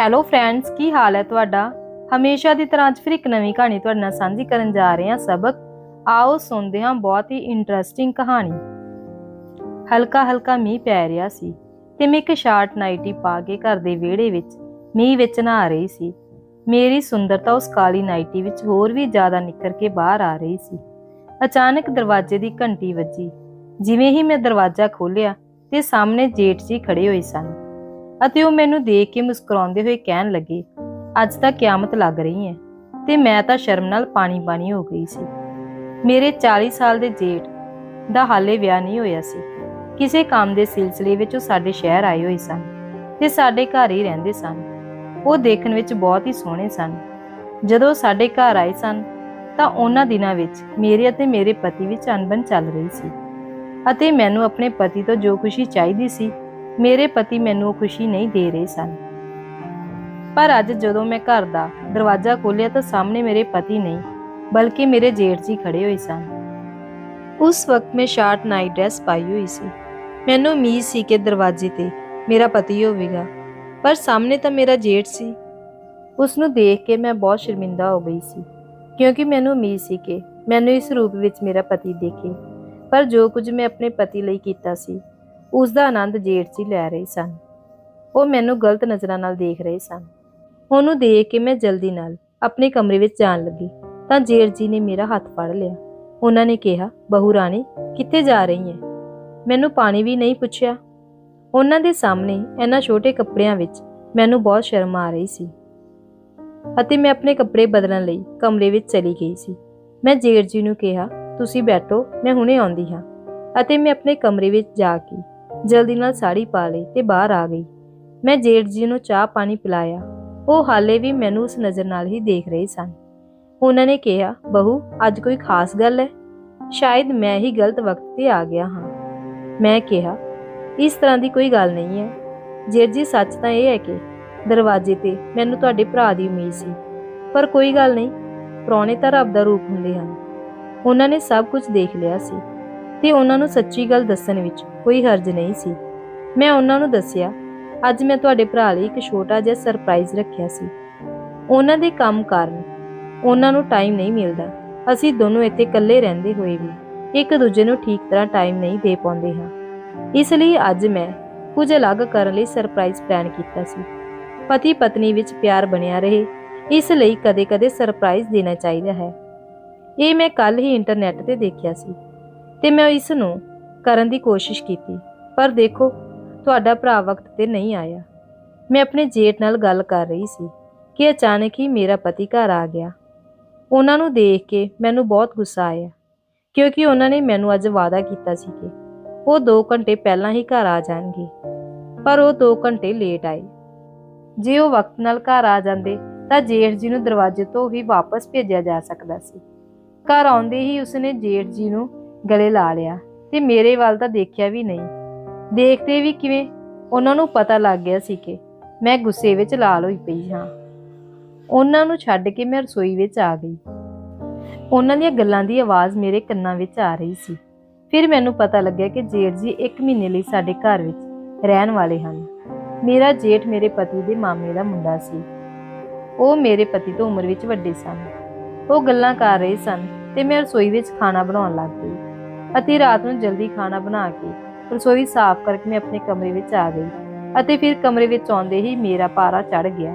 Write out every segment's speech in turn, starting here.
Hello friends ਕੀ ਹਾਲ ਹੈ ਤੁਹਾਡਾ? ਹਮੇਸ਼ਾ ਦੀ ਤਰ੍ਹਾਂ ਅੱਜ ਫਿਰ ਇੱਕ ਨਵੀਂ ਕਹਾਣੀ ਤੁਹਾਡੇ ਨਾਲ ਸਾਂਝੀ ਕਰਨ ਜਾ ਰਹੇ ਹਾਂ ਸਬਕ। ਆਓ ਸੁਣਦੇ ਹਾਂ ਬਹੁਤ ਹੀ ਇੰਟਰਸਟਿੰਗ ਕਹਾਣੀ। ਹਲਕਾ ਹਲਕਾ ਮੀਂਹ ਪੈ ਰਿਹਾ ਸੀ ਤੇ ਮੈਂ ਇੱਕ ਸ਼ਾਰਟ ਨਾਈਟੀ ਪਾ ਕੇ ਘਰ ਦੇ ਵਿਹੜੇ ਵਿੱਚ ਮੀਂਹ ਵਿੱਚ ਨਹਾ ਰਹੀ ਸੀ। ਮੇਰੀ ਸੁੰਦਰਤਾ ਉਸ ਕਾਲੀ ਨਾਈਟੀ ਵਿੱਚ ਹੋਰ ਵੀ ਜ਼ਿਆਦਾ ਨਿੱਕਰ ਕੇ ਬਾਹਰ ਆ ਰਹੀ ਸੀ। ਅਚਾਨਕ ਦਰਵਾਜ਼ੇ ਦੀ ਘੰਟੀ ਵੱਜੀ। ਜਿਵੇਂ ਹੀ ਮੈਂ ਦਰਵਾਜ਼ਾ ਖੋਲ੍ਹਿਆ ਤੇ ਸਾਹਮਣੇ ਜੇਠ ਜੀ ਖੜੇ ਹੋਏ ਸਨ। ਅਤੇ ਉਹ ਮੈਨੂੰ ਦੇਖ ਕੇ ਮੁਸਕਰਾਉਂਦੇ ਹੋਏ ਕਹਿਣ ਲੱਗੇ, ਅੱਜ ਤਾਂ ਕਿਆਮਤ ਲੱਗ ਰਹੀ ਹੈ ਤੇ ਮੈਂ ਤਾਂ ਸ਼ਰਮ ਨਾਲ ਪਾਣੀ ਪਾਣੀ ਹੋ ਗਈ ਸੀ। ਮੇਰੇ 40 ਸਾਲ ਦੇ ਜੇਠ ਦਾ ਹਾਲੇ ਵਿਆਹ ਨਹੀਂ ਹੋਇਆ ਸੀ। ਕਿਸੇ ਕੰਮ ਦੇ ਸਿਲਸਿਲੇ ਵਿੱਚ ਉਹ ਸਾਡੇ ਸ਼ਹਿਰ ਆਏ ਹੋਏ ਸਨ ਤੇ ਸਾਡੇ ਘਰ ਹੀ ਰਹਿੰਦੇ ਸਨ। ਉਹ ਦੇਖਣ ਵਿੱਚ ਬਹੁਤ ਹੀ ਸੋਹਣੇ ਸਨ। ਜਦੋਂ ਸਾਡੇ ਘਰ ਆਏ ਸਨ ਤਾਂ ਉਹਨਾਂ ਦਿਨਾਂ ਵਿੱਚ ਮੇਰੇ ਅਤੇ ਮੇਰੇ ਪਤੀ ਵਿੱਚ ਅਣਬਣ ਚੱਲ ਰਹੀ ਸੀ ਅਤੇ ਮੈਨੂੰ ਆਪਣੇ ਪਤੀ ਤੋਂ ਜੋ ਖੁਸ਼ੀ ਚਾਹੀਦੀ ਸੀ ਮੇਰੇ ਪਤੀ ਮੈਨੂੰ ਖੁਸ਼ੀ ਨਹੀਂ ਦੇ ਰਹੇ ਸਨ। ਪਰ ਅੱਜ ਜਦੋਂ ਮੈਂ ਘਰ ਦਾ ਦਰਵਾਜ਼ਾ ਖੋਲ੍ਹਿਆ ਤਾਂ ਸਾਹਮਣੇ ਮੇਰੇ ਪਤੀ ਨਹੀਂ, ਬਲਕਿ ਮੇਰੇ ਜੇਠ ਜੀ ਖੜੇ ਹੋਏ ਸਨ। ਉਸ ਵਕਤ ਮੈਂ ਸ਼ਾਰਟ ਨਾਈਟ ਡਰੈਸ ਪਾਈ ਹੋਈ ਸੀ। ਮੈਨੂੰ ਉਮੀਦ ਸੀ ਕਿ ਦਰਵਾਜ਼ੇ ਤੇ ਮੇਰਾ ਪਤੀ ਹੋਵੇਗਾ, ਪਰ ਸਾਹਮਣੇ ਤਾਂ ਮੇਰਾ ਜੇਠ ਸੀ। ਉਸ ਨੂੰ ਦੇਖ ਕੇ ਮੈਂ ਬਹੁਤ ਸ਼ਰਮਿੰਦਾ ਹੋ ਗਈ ਸੀ, ਕਿਉਂਕਿ ਮੈਨੂੰ ਉਮੀਦ ਸੀ ਕਿ ਮੈਨੂੰ ਇਸ ਰੂਪ ਵਿੱਚ ਮੇਰਾ ਪਤੀ ਦੇਖੇ। ਪਰ ਜੋ ਕੁਝ ਮੈਂ ਆਪਣੇ ਪਤੀ ਲਈ ਕੀਤਾ ਸੀ ਉਸ ਦਾ ਆਨੰਦ ਜੇਠ ਜੀ ਲੈ ਰਹੇ ਸਨ। ਉਹ ਮੈਨੂੰ ਗਲਤ ਨਜ਼ਰਾਂ ਨਾਲ ਦੇਖ ਰਹੇ ਸਨ। ਉਹਨੂੰ ਦੇਖ ਕੇ ਮੈਂ ਜਲਦੀ ਨਾਲ ਆਪਣੇ ਕਮਰੇ ਵਿੱਚ ਜਾਣ ਲੱਗੀ। ਤਾਂ ਜੇਠ ਜੀ ਨੇ ਮੇਰਾ ਹੱਥ ਫੜ ਲਿਆ। ਉਹਨਾਂ ਨੇ ਕਿਹਾ, ਬਹੂ ਰਾਣੀ, ਕਿੱਥੇ ਜਾ ਰਹੀ ਹੈ ਮੈਨੂੰ ਪਾਣੀ ਵੀ ਨਹੀਂ ਪੁੱਛਿਆ। ਉਹਨਾਂ ਦੇ ਸਾਹਮਣੇ ਇਹਨਾਂ ਛੋਟੇ ਕੱਪੜਿਆਂ ਵਿੱਚ ਮੈਨੂੰ ਬਹੁਤ ਸ਼ਰਮ ਆ ਰਹੀ ਸੀ। ਅਤੇ ਮੈਂ ਆਪਣੇ ਕੱਪੜੇ ਬਦਲਣ ਲਈ ਕਮਰੇ ਵਿੱਚ ਚਲੀ ਗਈ ਸੀ। ਮੈਂ ਜੇਠ ਜੀ ਨੂੰ ਕਿਹਾ, ਤੁਸੀਂ ਬੈਠੋ, ਮੈਂ ਹੁਣੇ ਆਉਂਦੀ ਹਾਂ। ਅਤੇ ਮੈਂ ਆਪਣੇ ਕਮਰੇ ਵਿੱਚ ਜਾ ਕੇ ਜਲਦੀ ਨਾਲ ਸਾੜੀ ਪਾ ਲਈ ਤੇ ਬਾਹਰ ਆ ਗਈ। ਮੈਂ ਜੇਠ ਜੀ ਨੂੰ ਚਾਹ ਪਾਣੀ ਪਿਲਾਇਆ। ਉਹ ਹਾਲੇ ਵੀ ਮੈਨੂੰ ਉਸ ਨਜ਼ਰ ਨਾਲ ਹੀ ਦੇਖ ਰਹੇ ਸਨ। ਉਹਨਾਂ ਨੇ ਕਿਹਾ, ਬਹੂ, ਅੱਜ ਕੋਈ ਖਾਸ ਗੱਲ ਹੈ? ਸ਼ਾਇਦ ਮੈਂ ਹੀ ਗਲਤ ਵਕਤ ਤੇ ਆ ਗਿਆ ਹਾਂ। ਮੈਂ ਕਿਹਾ, ਇਸ ਤਰ੍ਹਾਂ ਦੀ ਕੋਈ ਗੱਲ ਨਹੀਂ ਹੈ। ਜੇਠ ਜੀ, ਸੱਚ ਤਾਂ ਇਹ ਹੈ ਕਿ ਦਰਵਾਜ਼ੇ ਤੇ ਮੈਨੂੰ ਤੁਹਾਡੇ ਭਰਾ ਦੀ ਉਮੀਦ ਸੀ। ਪਰ ਕੋਈ ਗੱਲ ਨਹੀਂ, ਪ੍ਰਾਹੁਣੇ ਤਾਂ ਰੱਬ ਦਾ ਰੂਪ ਹੁੰਦੇ ਹਨ। ਉਹਨਾਂ ਨੇ ਸਭ ਕੁਝ ਦੇਖ ਲਿਆ ਸੀ। ਤੇ ਉਹਨਾਂ ਨੂੰ ਸੱਚੀ ਗੱਲ ਦੱਸਣ ਵਿੱਚ ਕੋਈ ਹਰਜ ਨਹੀਂ ਸੀ। ਮੈਂ ਉਹਨਾਂ ਨੂੰ ਦੱਸਿਆ, ਅੱਜ ਮੈਂ ਤੁਹਾਡੇ ਭਰਾ ਲਈ ਇੱਕ ਛੋਟਾ ਜਿਹਾ ਸਰਪ੍ਰਾਈਜ਼ ਰੱਖਿਆ ਸੀ। ਉਹਨਾਂ ਦੇ ਕੰਮ ਕਾਰਨ ਉਹਨਾਂ ਨੂੰ ਟਾਈਮ ਨਹੀਂ ਮਿਲਦਾ। ਅਸੀਂ ਦੋਨੋਂ ਇੱਥੇ ਇਕੱਲੇ ਰਹਿੰਦੇ ਹੋਏ ਵੀ ਇੱਕ ਦੂਜੇ ਨੂੰ ਠੀਕ ਤਰ੍ਹਾਂ ਟਾਈਮ ਨਹੀਂ ਦੇ ਪਾਉਂਦੇ ਹਾਂ। ਇਸ ਲਈ ਅੱਜ ਮੈਂ ਕੁਝ ਅਲੱਗ ਕਰਨ ਲਈ ਸਰਪ੍ਰਾਈਜ਼ ਪਲਾਨ ਕੀਤਾ ਸੀ। ਪਤੀ ਪਤਨੀ ਵਿੱਚ ਪਿਆਰ ਬਣਿਆ ਰਹੇ, ਇਸ ਲਈ ਕਦੇ-ਕਦੇ ਸਰਪ੍ਰਾਈਜ਼ ਦੇਣਾ ਚਾਹੀਦਾ ਹੈ। ਇਹ ਮੈਂ ਕੱਲ ਹੀ ਇੰਟਰਨੈਟ ਤੇ ਦੇਖਿਆ ਸੀ। ਤੇ ਮੈਂ ਇਸ ਨੂੰ ਕਰਨ ਦੀ ਕੋਸ਼ਿਸ਼ ਕੀਤੀ, ਪਰ ਦੇਖੋ, ਤੁਹਾਡਾ ਭਰਾ ਵਕਤ ਤੇ ਨਹੀਂ ਆਇਆ। ਮੈਂ ਆਪਣੇ ਜੇਠ ਨਾਲ ਗੱਲ ਕਰ ਰਹੀ ਸੀ ਕਿ ਅਚਾਨਕ ਹੀ ਮੇਰਾ ਪਤੀ ਘਰ ਆ ਗਿਆ। ਉਹਨਾਂ ਨੂੰ ਦੇਖ ਕੇ ਮੈਨੂੰ ਬਹੁਤ ਗੁੱਸਾ ਆਇਆ, ਕਿਉਂਕਿ ਉਹਨਾਂ ਨੇ ਮੈਨੂੰ ਅੱਜ ਵਾਅਦਾ ਕੀਤਾ ਸੀ ਕਿ ਉਹ 2 ਘੰਟੇ ਪਹਿਲਾਂ ਹੀ ਘਰ ਆ ਜਾਣਗੇ, ਪਰ ਉਹ 2 ਘੰਟੇ ਲੇਟ ਆਏ। ਜੇ ਉਹ ਵਕਤ ਨਾਲ ਘਰ ਆ ਜਾਂਦੇ, ਤਾਂ ਜੇਠ ਜੀ ਨੂੰ ਦਰਵਾਜ਼ੇ ਤੋਂ ਹੀ ਵਾਪਸ ਭੇਜਿਆ ਜਾ ਸਕਦਾ ਸੀ। ਘਰ ਆਉਂਦੇ ਹੀ ਉਸਨੇ ਜੇਠ ਜੀ ਨੂੰ ਗਲੇ ਲਾ ਲਿਆ ਤੇ ਮੇਰੇ ਵੱਲ ਤਾਂ ਦੇਖਿਆ ਵੀ ਨਹੀਂ। ਦੇਖਦੇ ਵੀ ਕਿਵੇਂ ਉਹਨਾਂ ਨੂੰ ਪਤਾ ਲੱਗ ਗਿਆ ਸੀ ਕਿ ਮੈਂ ਗੁੱਸੇ ਵਿੱਚ ਲਾਲ ਹੋਈ ਪਈ ਹਾਂ। ਉਹਨਾਂ ਨੂੰ ਛੱਡ ਕੇ ਮੈਂ ਰਸੋਈ ਵਿੱਚ ਆ ਗਈ। ਉਹਨਾਂ ਦੀਆਂ ਗੱਲਾਂ ਦੀ ਆਵਾਜ਼ ਮੇਰੇ ਕੰਨਾਂ ਵਿੱਚ ਆ ਰਹੀ ਸੀ। ਫਿਰ ਮੈਨੂੰ ਪਤਾ ਲੱਗਿਆ ਕਿ ਜੇਠ ਜੀ 1 ਮਹੀਨੇ ਲਈ ਸਾਡੇ ਘਰ ਵਿੱਚ ਰਹਿਣ ਵਾਲੇ ਹਨ। ਮੇਰਾ ਜੇਠ ਮੇਰੇ ਪਤੀ ਦੇ ਮਾਮੇ ਦਾ ਮੁੰਡਾ ਸੀ। ਉਹ ਮੇਰੇ ਪਤੀ ਤੋਂ ਉਮਰ ਵਿੱਚ ਵੱਡੇ ਸਨ। ਉਹ ਗੱਲਾਂ ਕਰ ਰਹੇ ਸਨ ਤੇ ਮੈਂ ਰਸੋਈ ਵਿੱਚ ਖਾਣਾ ਬਣਾਉਣ ਲੱਗ ਗਈ ਅਤੇ ਰਾਤ ਨੂੰ ਜਲਦੀ ਖਾਣਾ ਬਣਾ ਕੇ ਰਸੋਈ ਸਾਫ਼ ਕਰਕੇ ਮੈਂ ਆਪਣੇ ਕਮਰੇ ਵਿੱਚ ਆ ਗਈ ਅਤੇ ਫਿਰ ਕਮਰੇ ਵਿੱਚ ਆਉਂਦੇ ਹੀ ਮੇਰਾ ਪਾਰਾ ਚੜ ਗਿਆ।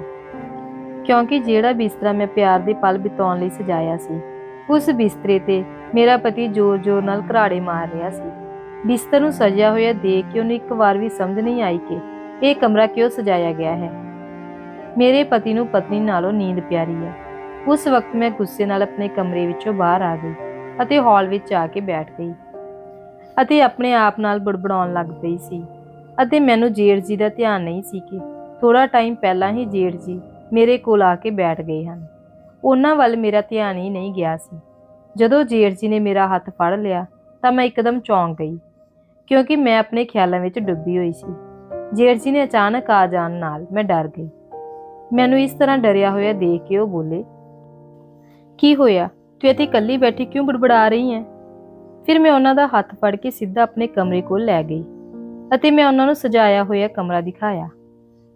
ਕਿਉਂਕਿ ਜਿਹੜਾ ਬਿਸਤਰਾ ਮੈਂ ਪਿਆਰ ਦੇ ਪਲ ਬਿਤਾਉਣ ਲਈ ਸਜਾਇਆ ਸੀ, ਉਸ ਬਿਸਤਰੇ ਤੇ ਮੇਰਾ ਪਤੀ ਜ਼ੋਰ-ਜ਼ੋਰ ਨਾਲ ਘਰਾੜੇ ਮਾਰ ਰਿਹਾ ਸੀ। ਬਿਸਤਰ ਨੂੰ ਸਜਿਆ ਹੋਇਆ ਦੇਖ ਕੇ ਉਹਨੂੰ ਇੱਕ ਵਾਰ ਵੀ ਸਮਝ ਨਹੀਂ ਆਈ ਕਿ ਇਹ ਕਮਰਾ ਕਿਉਂ ਸਜਾਇਆ ਗਿਆ ਹੈ। ਮੇਰੇ ਪਤੀ ਨੂੰ ਪਤਨੀ ਨਾਲੋਂ ਨੀਂਦ ਪਿਆਰੀ ਹੈ। ਉਸ ਵਕਤ ਮੈਂ ਗੁੱਸੇ ਨਾਲ ਆਪਣੇ ਕਮਰੇ ਵਿੱਚੋਂ ਬਾਹਰ ਆ ਗਈ ਅਤੇ ਹਾਲ ਵਿੱਚ ਆ ਕੇ ਬੈਠ ਗਈ। ਅਤੇ ਆਪਣੇ ਆਪ ਨਾਲ ਬੜਬੜਾਉਣ ਲੱਗ ਪਈ ਸੀ। ਅਤੇ ਮੈਨੂੰ ਜੇਠ ਜੀ ਦਾ ਧਿਆਨ ਨਹੀਂ ਸੀ ਕਿ ਥੋੜਾ ਟਾਈਮ ਪਹਿਲਾਂ ਹੀ ਜੇਠ ਜੀ ਮੇਰੇ ਕੋਲ ਆ ਕੇ ਬੈਠ ਗਏ ਹਨ। ਉਹਨਾਂ ਵੱਲ ਮੇਰਾ ਧਿਆਨ ਹੀ ਨਹੀਂ ਗਿਆ ਸੀ। ਜਦੋਂ ਜੇਠ ਜੀ ਨੇ ਮੇਰਾ ਹੱਥ ਫੜ ਲਿਆ ਤਾਂ ਮੈਂ ਇੱਕਦਮ ਚੌਂਕ ਗਈ, ਕਿਉਂਕਿ ਮੈਂ ਆਪਣੇ ਖਿਆਲਾਂ ਵਿੱਚ ਡੁੱਬੀ ਹੋਈ ਸੀ। ਜੇਠ ਜੀ ਨੇ ਅਚਾਨਕ ਆ ਜਾਣ ਨਾਲ ਮੈਂ ਡਰ ਗਈ। ਮੈਨੂੰ ਇਸ ਤਰ੍ਹਾਂ ਡਰਿਆ ਹੋਇਆ ਦੇਖ ਕੇ ਉਹ ਬੋਲੇ, ਕੀ ਹੋਇਆ? ਤੂੰ ਇੱਥੇ ਇਕੱਲੀ ਬੈਠੀ ਕਿਉਂ ਬੜਬੜਾ ਰਹੀ ਹੈ? ਫਿਰ ਮੈਂ ਉਹਨਾਂ ਦਾ ਹੱਥ ਫੜ ਕੇ ਸਿੱਧਾ ਆਪਣੇ ਕਮਰੇ ਕੋਲ ਲੈ ਗਈ ਅਤੇ ਮੈਂ ਉਹਨਾਂ ਨੂੰ ਸਜਾਇਆ ਹੋਇਆ ਕਮਰਾ ਦਿਖਾਇਆ।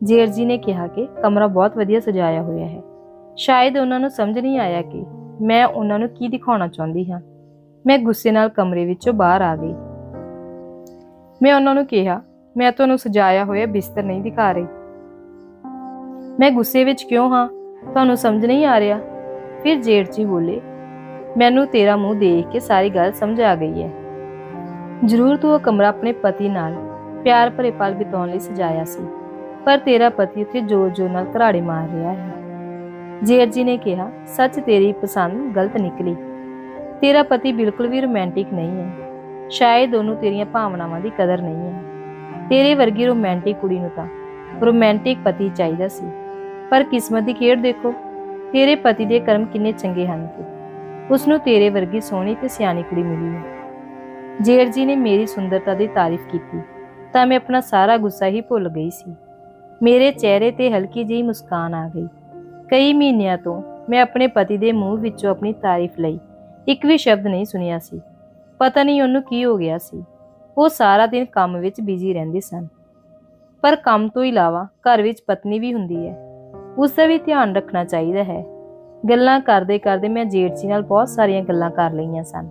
ਜੇਠ ਜੀ ਨੇ ਕਿਹਾ ਕਿ ਕਮਰਾ ਬਹੁਤ ਵਧੀਆ ਸਜਾਇਆ ਹੋਇਆ ਹੈ। ਸ਼ਾਇਦ ਉਹਨਾਂ ਨੂੰ ਸਮਝ ਨਹੀਂ ਆਇਆ ਕਿ ਮੈਂ ਉਹਨਾਂ ਨੂੰ ਕੀ ਦਿਖਾਉਣਾ ਚਾਹੁੰਦੀ ਹਾਂ। ਮੈਂ ਗੁੱਸੇ ਨਾਲ ਕਮਰੇ ਵਿੱਚੋਂ ਬਾਹਰ ਆ ਗਈ। ਮੈਂ ਉਹਨਾਂ ਨੂੰ ਕਿਹਾ, ਮੈਂ ਤੁਹਾਨੂੰ ਸਜਾਇਆ ਹੋਇਆ ਬਿਸਤਰ ਨਹੀਂ ਦਿਖਾ ਰਹੀ। ਮੈਂ ਗੁੱਸੇ ਵਿੱਚ ਕਿਉਂ ਹਾਂ? ਤੁਹਾਨੂੰ ਸਮਝ ਨਹੀਂ ਆ ਰਿਹਾ? ਫਿਰ ਜੇਠ ਜੀ ਬੋਲੇ ਮੈਨੂੰ ਤੇਰਾ ਮੂੰਹ ਦੇਖ ਕੇ ਸਾਰੀ ਗੱਲ ਸਮਝ ਆ ਗਈ ਹੈ। ਜ਼ਰੂਰ ਤੂੰ ਉਹ ਕਮਰਾ ਆਪਣੇ ਪਤੀ ਨਾਲ ਪਿਆਰ ਭਰੇ ਪਲ ਬਿਤਾਉਣ ਲਈ ਸਜਾਇਆ ਸੀ, ਪਰ ਤੇਰਾ ਪਤੀ ਉੱਥੇ ਜ਼ੋਰ-ਜ਼ੋਰ ਨਾਲ ਘਰਾੜੇ ਮਾਰ ਰਿਹਾ ਹੈ। ਜੇਠ ਜੀ ਨੇ ਕਿਹਾ, ਸੱਚ ਤੇਰੀ ਪਸੰਦ ਗਲਤ ਨਿਕਲੀ। ਤੇਰਾ ਪਤੀ ਬਿਲਕੁਲ ਵੀ ਰੋਮਾਂਟਿਕ ਨਹੀਂ ਹੈ। ਸ਼ਾਇਦ ਉਹਨੂੰ ਤੇਰੀਆਂ ਭਾਵਨਾਵਾਂ ਦੀ ਕਦਰ ਨਹੀਂ ਹੈ। ਤੇਰੇ ਵਰਗੀ ਰੋਮਾਂਟਿਕ ਕੁੜੀ ਨੂੰ ਤਾਂ ਰੋਮਾਂਟਿਕ ਪਤੀ ਚਾਹੀਦਾ ਸੀ। ਪਰ ਕਿਸਮਤ ਦੀ ਖੇਡ ਦੇਖੋ, ਤੇਰੇ ਪਤੀ ਦੇ ਕਰਮ ਕਿੰਨੇ ਚੰਗੇ ਹਨ। ਕਿ ਉਸ ਨੂੰ ਤੇਰੇ ਵਰਗੀ ਸੋਹਣੀ ਤੇ ਸਿਆਣੀ ਕੁੜੀ ਮਿਲੀ ਹੈ। ਜੇਠ ਜੀ ਨੇ ਮੇਰੀ ਸੁੰਦਰਤਾ ਦੀ ਤਾਰੀਫ ਕੀਤੀ, ਤਾਂ ਮੈਂ ਆਪਣਾ ਸਾਰਾ ਗੁੱਸਾ ਹੀ ਭੁੱਲ ਗਈ ਸੀ। ਮੇਰੇ ਚਿਹਰੇ ਤੇ ਹਲਕੀ ਜਿਹੀ ਮੁਸਕਾਨ ਆ ਗਈ। ਕਈ ਮਹੀਨਿਆਂ ਤੋਂ ਮੈਂ ਆਪਣੇ ਪਤੀ ਦੇ ਮੂੰਹ ਵਿੱਚੋਂ ਆਪਣੀ ਤਾਰੀਫ ਲਈ ਇੱਕ ਵੀ ਸ਼ਬਦ ਨਹੀਂ ਸੁਣਿਆ ਸੀ। ਪਤਾ ਨਹੀਂ ਉਹਨੂੰ ਕੀ ਹੋ ਗਿਆ ਸੀ। ਉਹ ਸਾਰਾ ਦਿਨ ਕੰਮ ਵਿੱਚ ਬਿਜ਼ੀ ਰਹਿੰਦੇ ਸਨ। ਪਰ ਕੰਮ ਤੋਂ ਇਲਾਵਾ ਘਰ ਵਿੱਚ ਪਤਨੀ ਵੀ ਹੁੰਦੀ ਹੈ। ਉਸ ਦਾ ਵੀ ਧਿਆਨ ਰੱਖਣਾ ਚਾਹੀਦਾ ਹੈ। ਗੱਲਾਂ ਕਰਦੇ ਕਰਦੇ ਮੈਂ ਜੇਠ ਜੀ ਨਾਲ ਬਹੁਤ ਸਾਰੀਆਂ ਗੱਲਾਂ ਕਰ ਲਈਆਂ ਸਨ।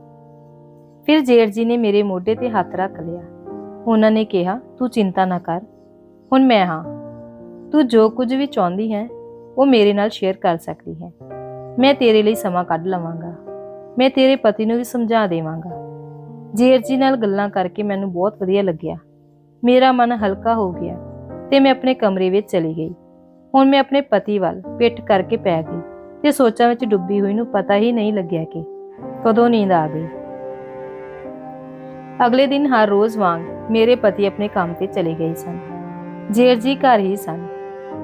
ਫਿਰ ਜੇਠ ਜੀ ਨੇ ਮੇਰੇ ਮੋਢੇ ਤੇ ਹੱਥ ਰੱਖ ਲਿਆ। ਉਹਨਾਂ ਨੇ ਕਿਹਾ, ਤੂੰ ਚਿੰਤਾ ਨਾ ਕਰ। ਹੁਣ ਮੈਂ ਹਾਂ। ਤੂੰ ਜੋ ਕੁਝ ਵੀ ਚਾਹੁੰਦੀ ਹੈ, ਉਹ ਮੇਰੇ ਨਾਲ ਸ਼ੇਅਰ ਕਰ ਸਕਦੀ ਹੈ। ਮੈਂ ਤੇਰੇ ਲਈ ਸਮਾਂ ਕੱਢ ਲਵਾਂਗਾ। ਮੈਂ ਤੇਰੇ ਪਤੀ ਨੂੰ ਵੀ ਸਮਝਾ ਦੇਵਾਂਗਾ ਜੇਠ ਜੀ ਨਾਲ ਗੱਲਾਂ ਕਰਕੇ ਮੈਨੂੰ ਬਹੁਤ ਵਧੀਆ ਲੱਗਿਆ। ਮੇਰਾ ਮਨ ਹਲਕਾ ਹੋ ਗਿਆ ਤੇ ਮੈਂ ਆਪਣੇ ਕਮਰੇ ਵਿੱਚ ਚਲੀ ਗਈ। ਹੁਣ ਮੈਂ ਆਪਣੇ ਪਤੀ ਵੱਲ ਪਿੱਠ ਕਰਕੇ ਪੈ ਗਈ। ਤੇ ਸੋਚਾਂ ਵਿੱਚ ਡੁੱਬੀ ਹੋਈ ਨੂੰ ਪਤਾ ਹੀ ਨਹੀਂ ਲੱਗਿਆ ਕਿ ਕਦੋਂ ਨੀਂਦ ਆ ਗਈ। ਅਗਲੇ ਦਿਨ ਹਰ ਰੋਜ਼ ਵਾਂਗ ਮੇਰੇ ਪਤੀ ਆਪਣੇ ਕੰਮ ਤੇ ਚਲੇ ਗਏ ਸਨ। ਜੇਠ ਜੀ ਘਰ ਹੀ ਸਨ।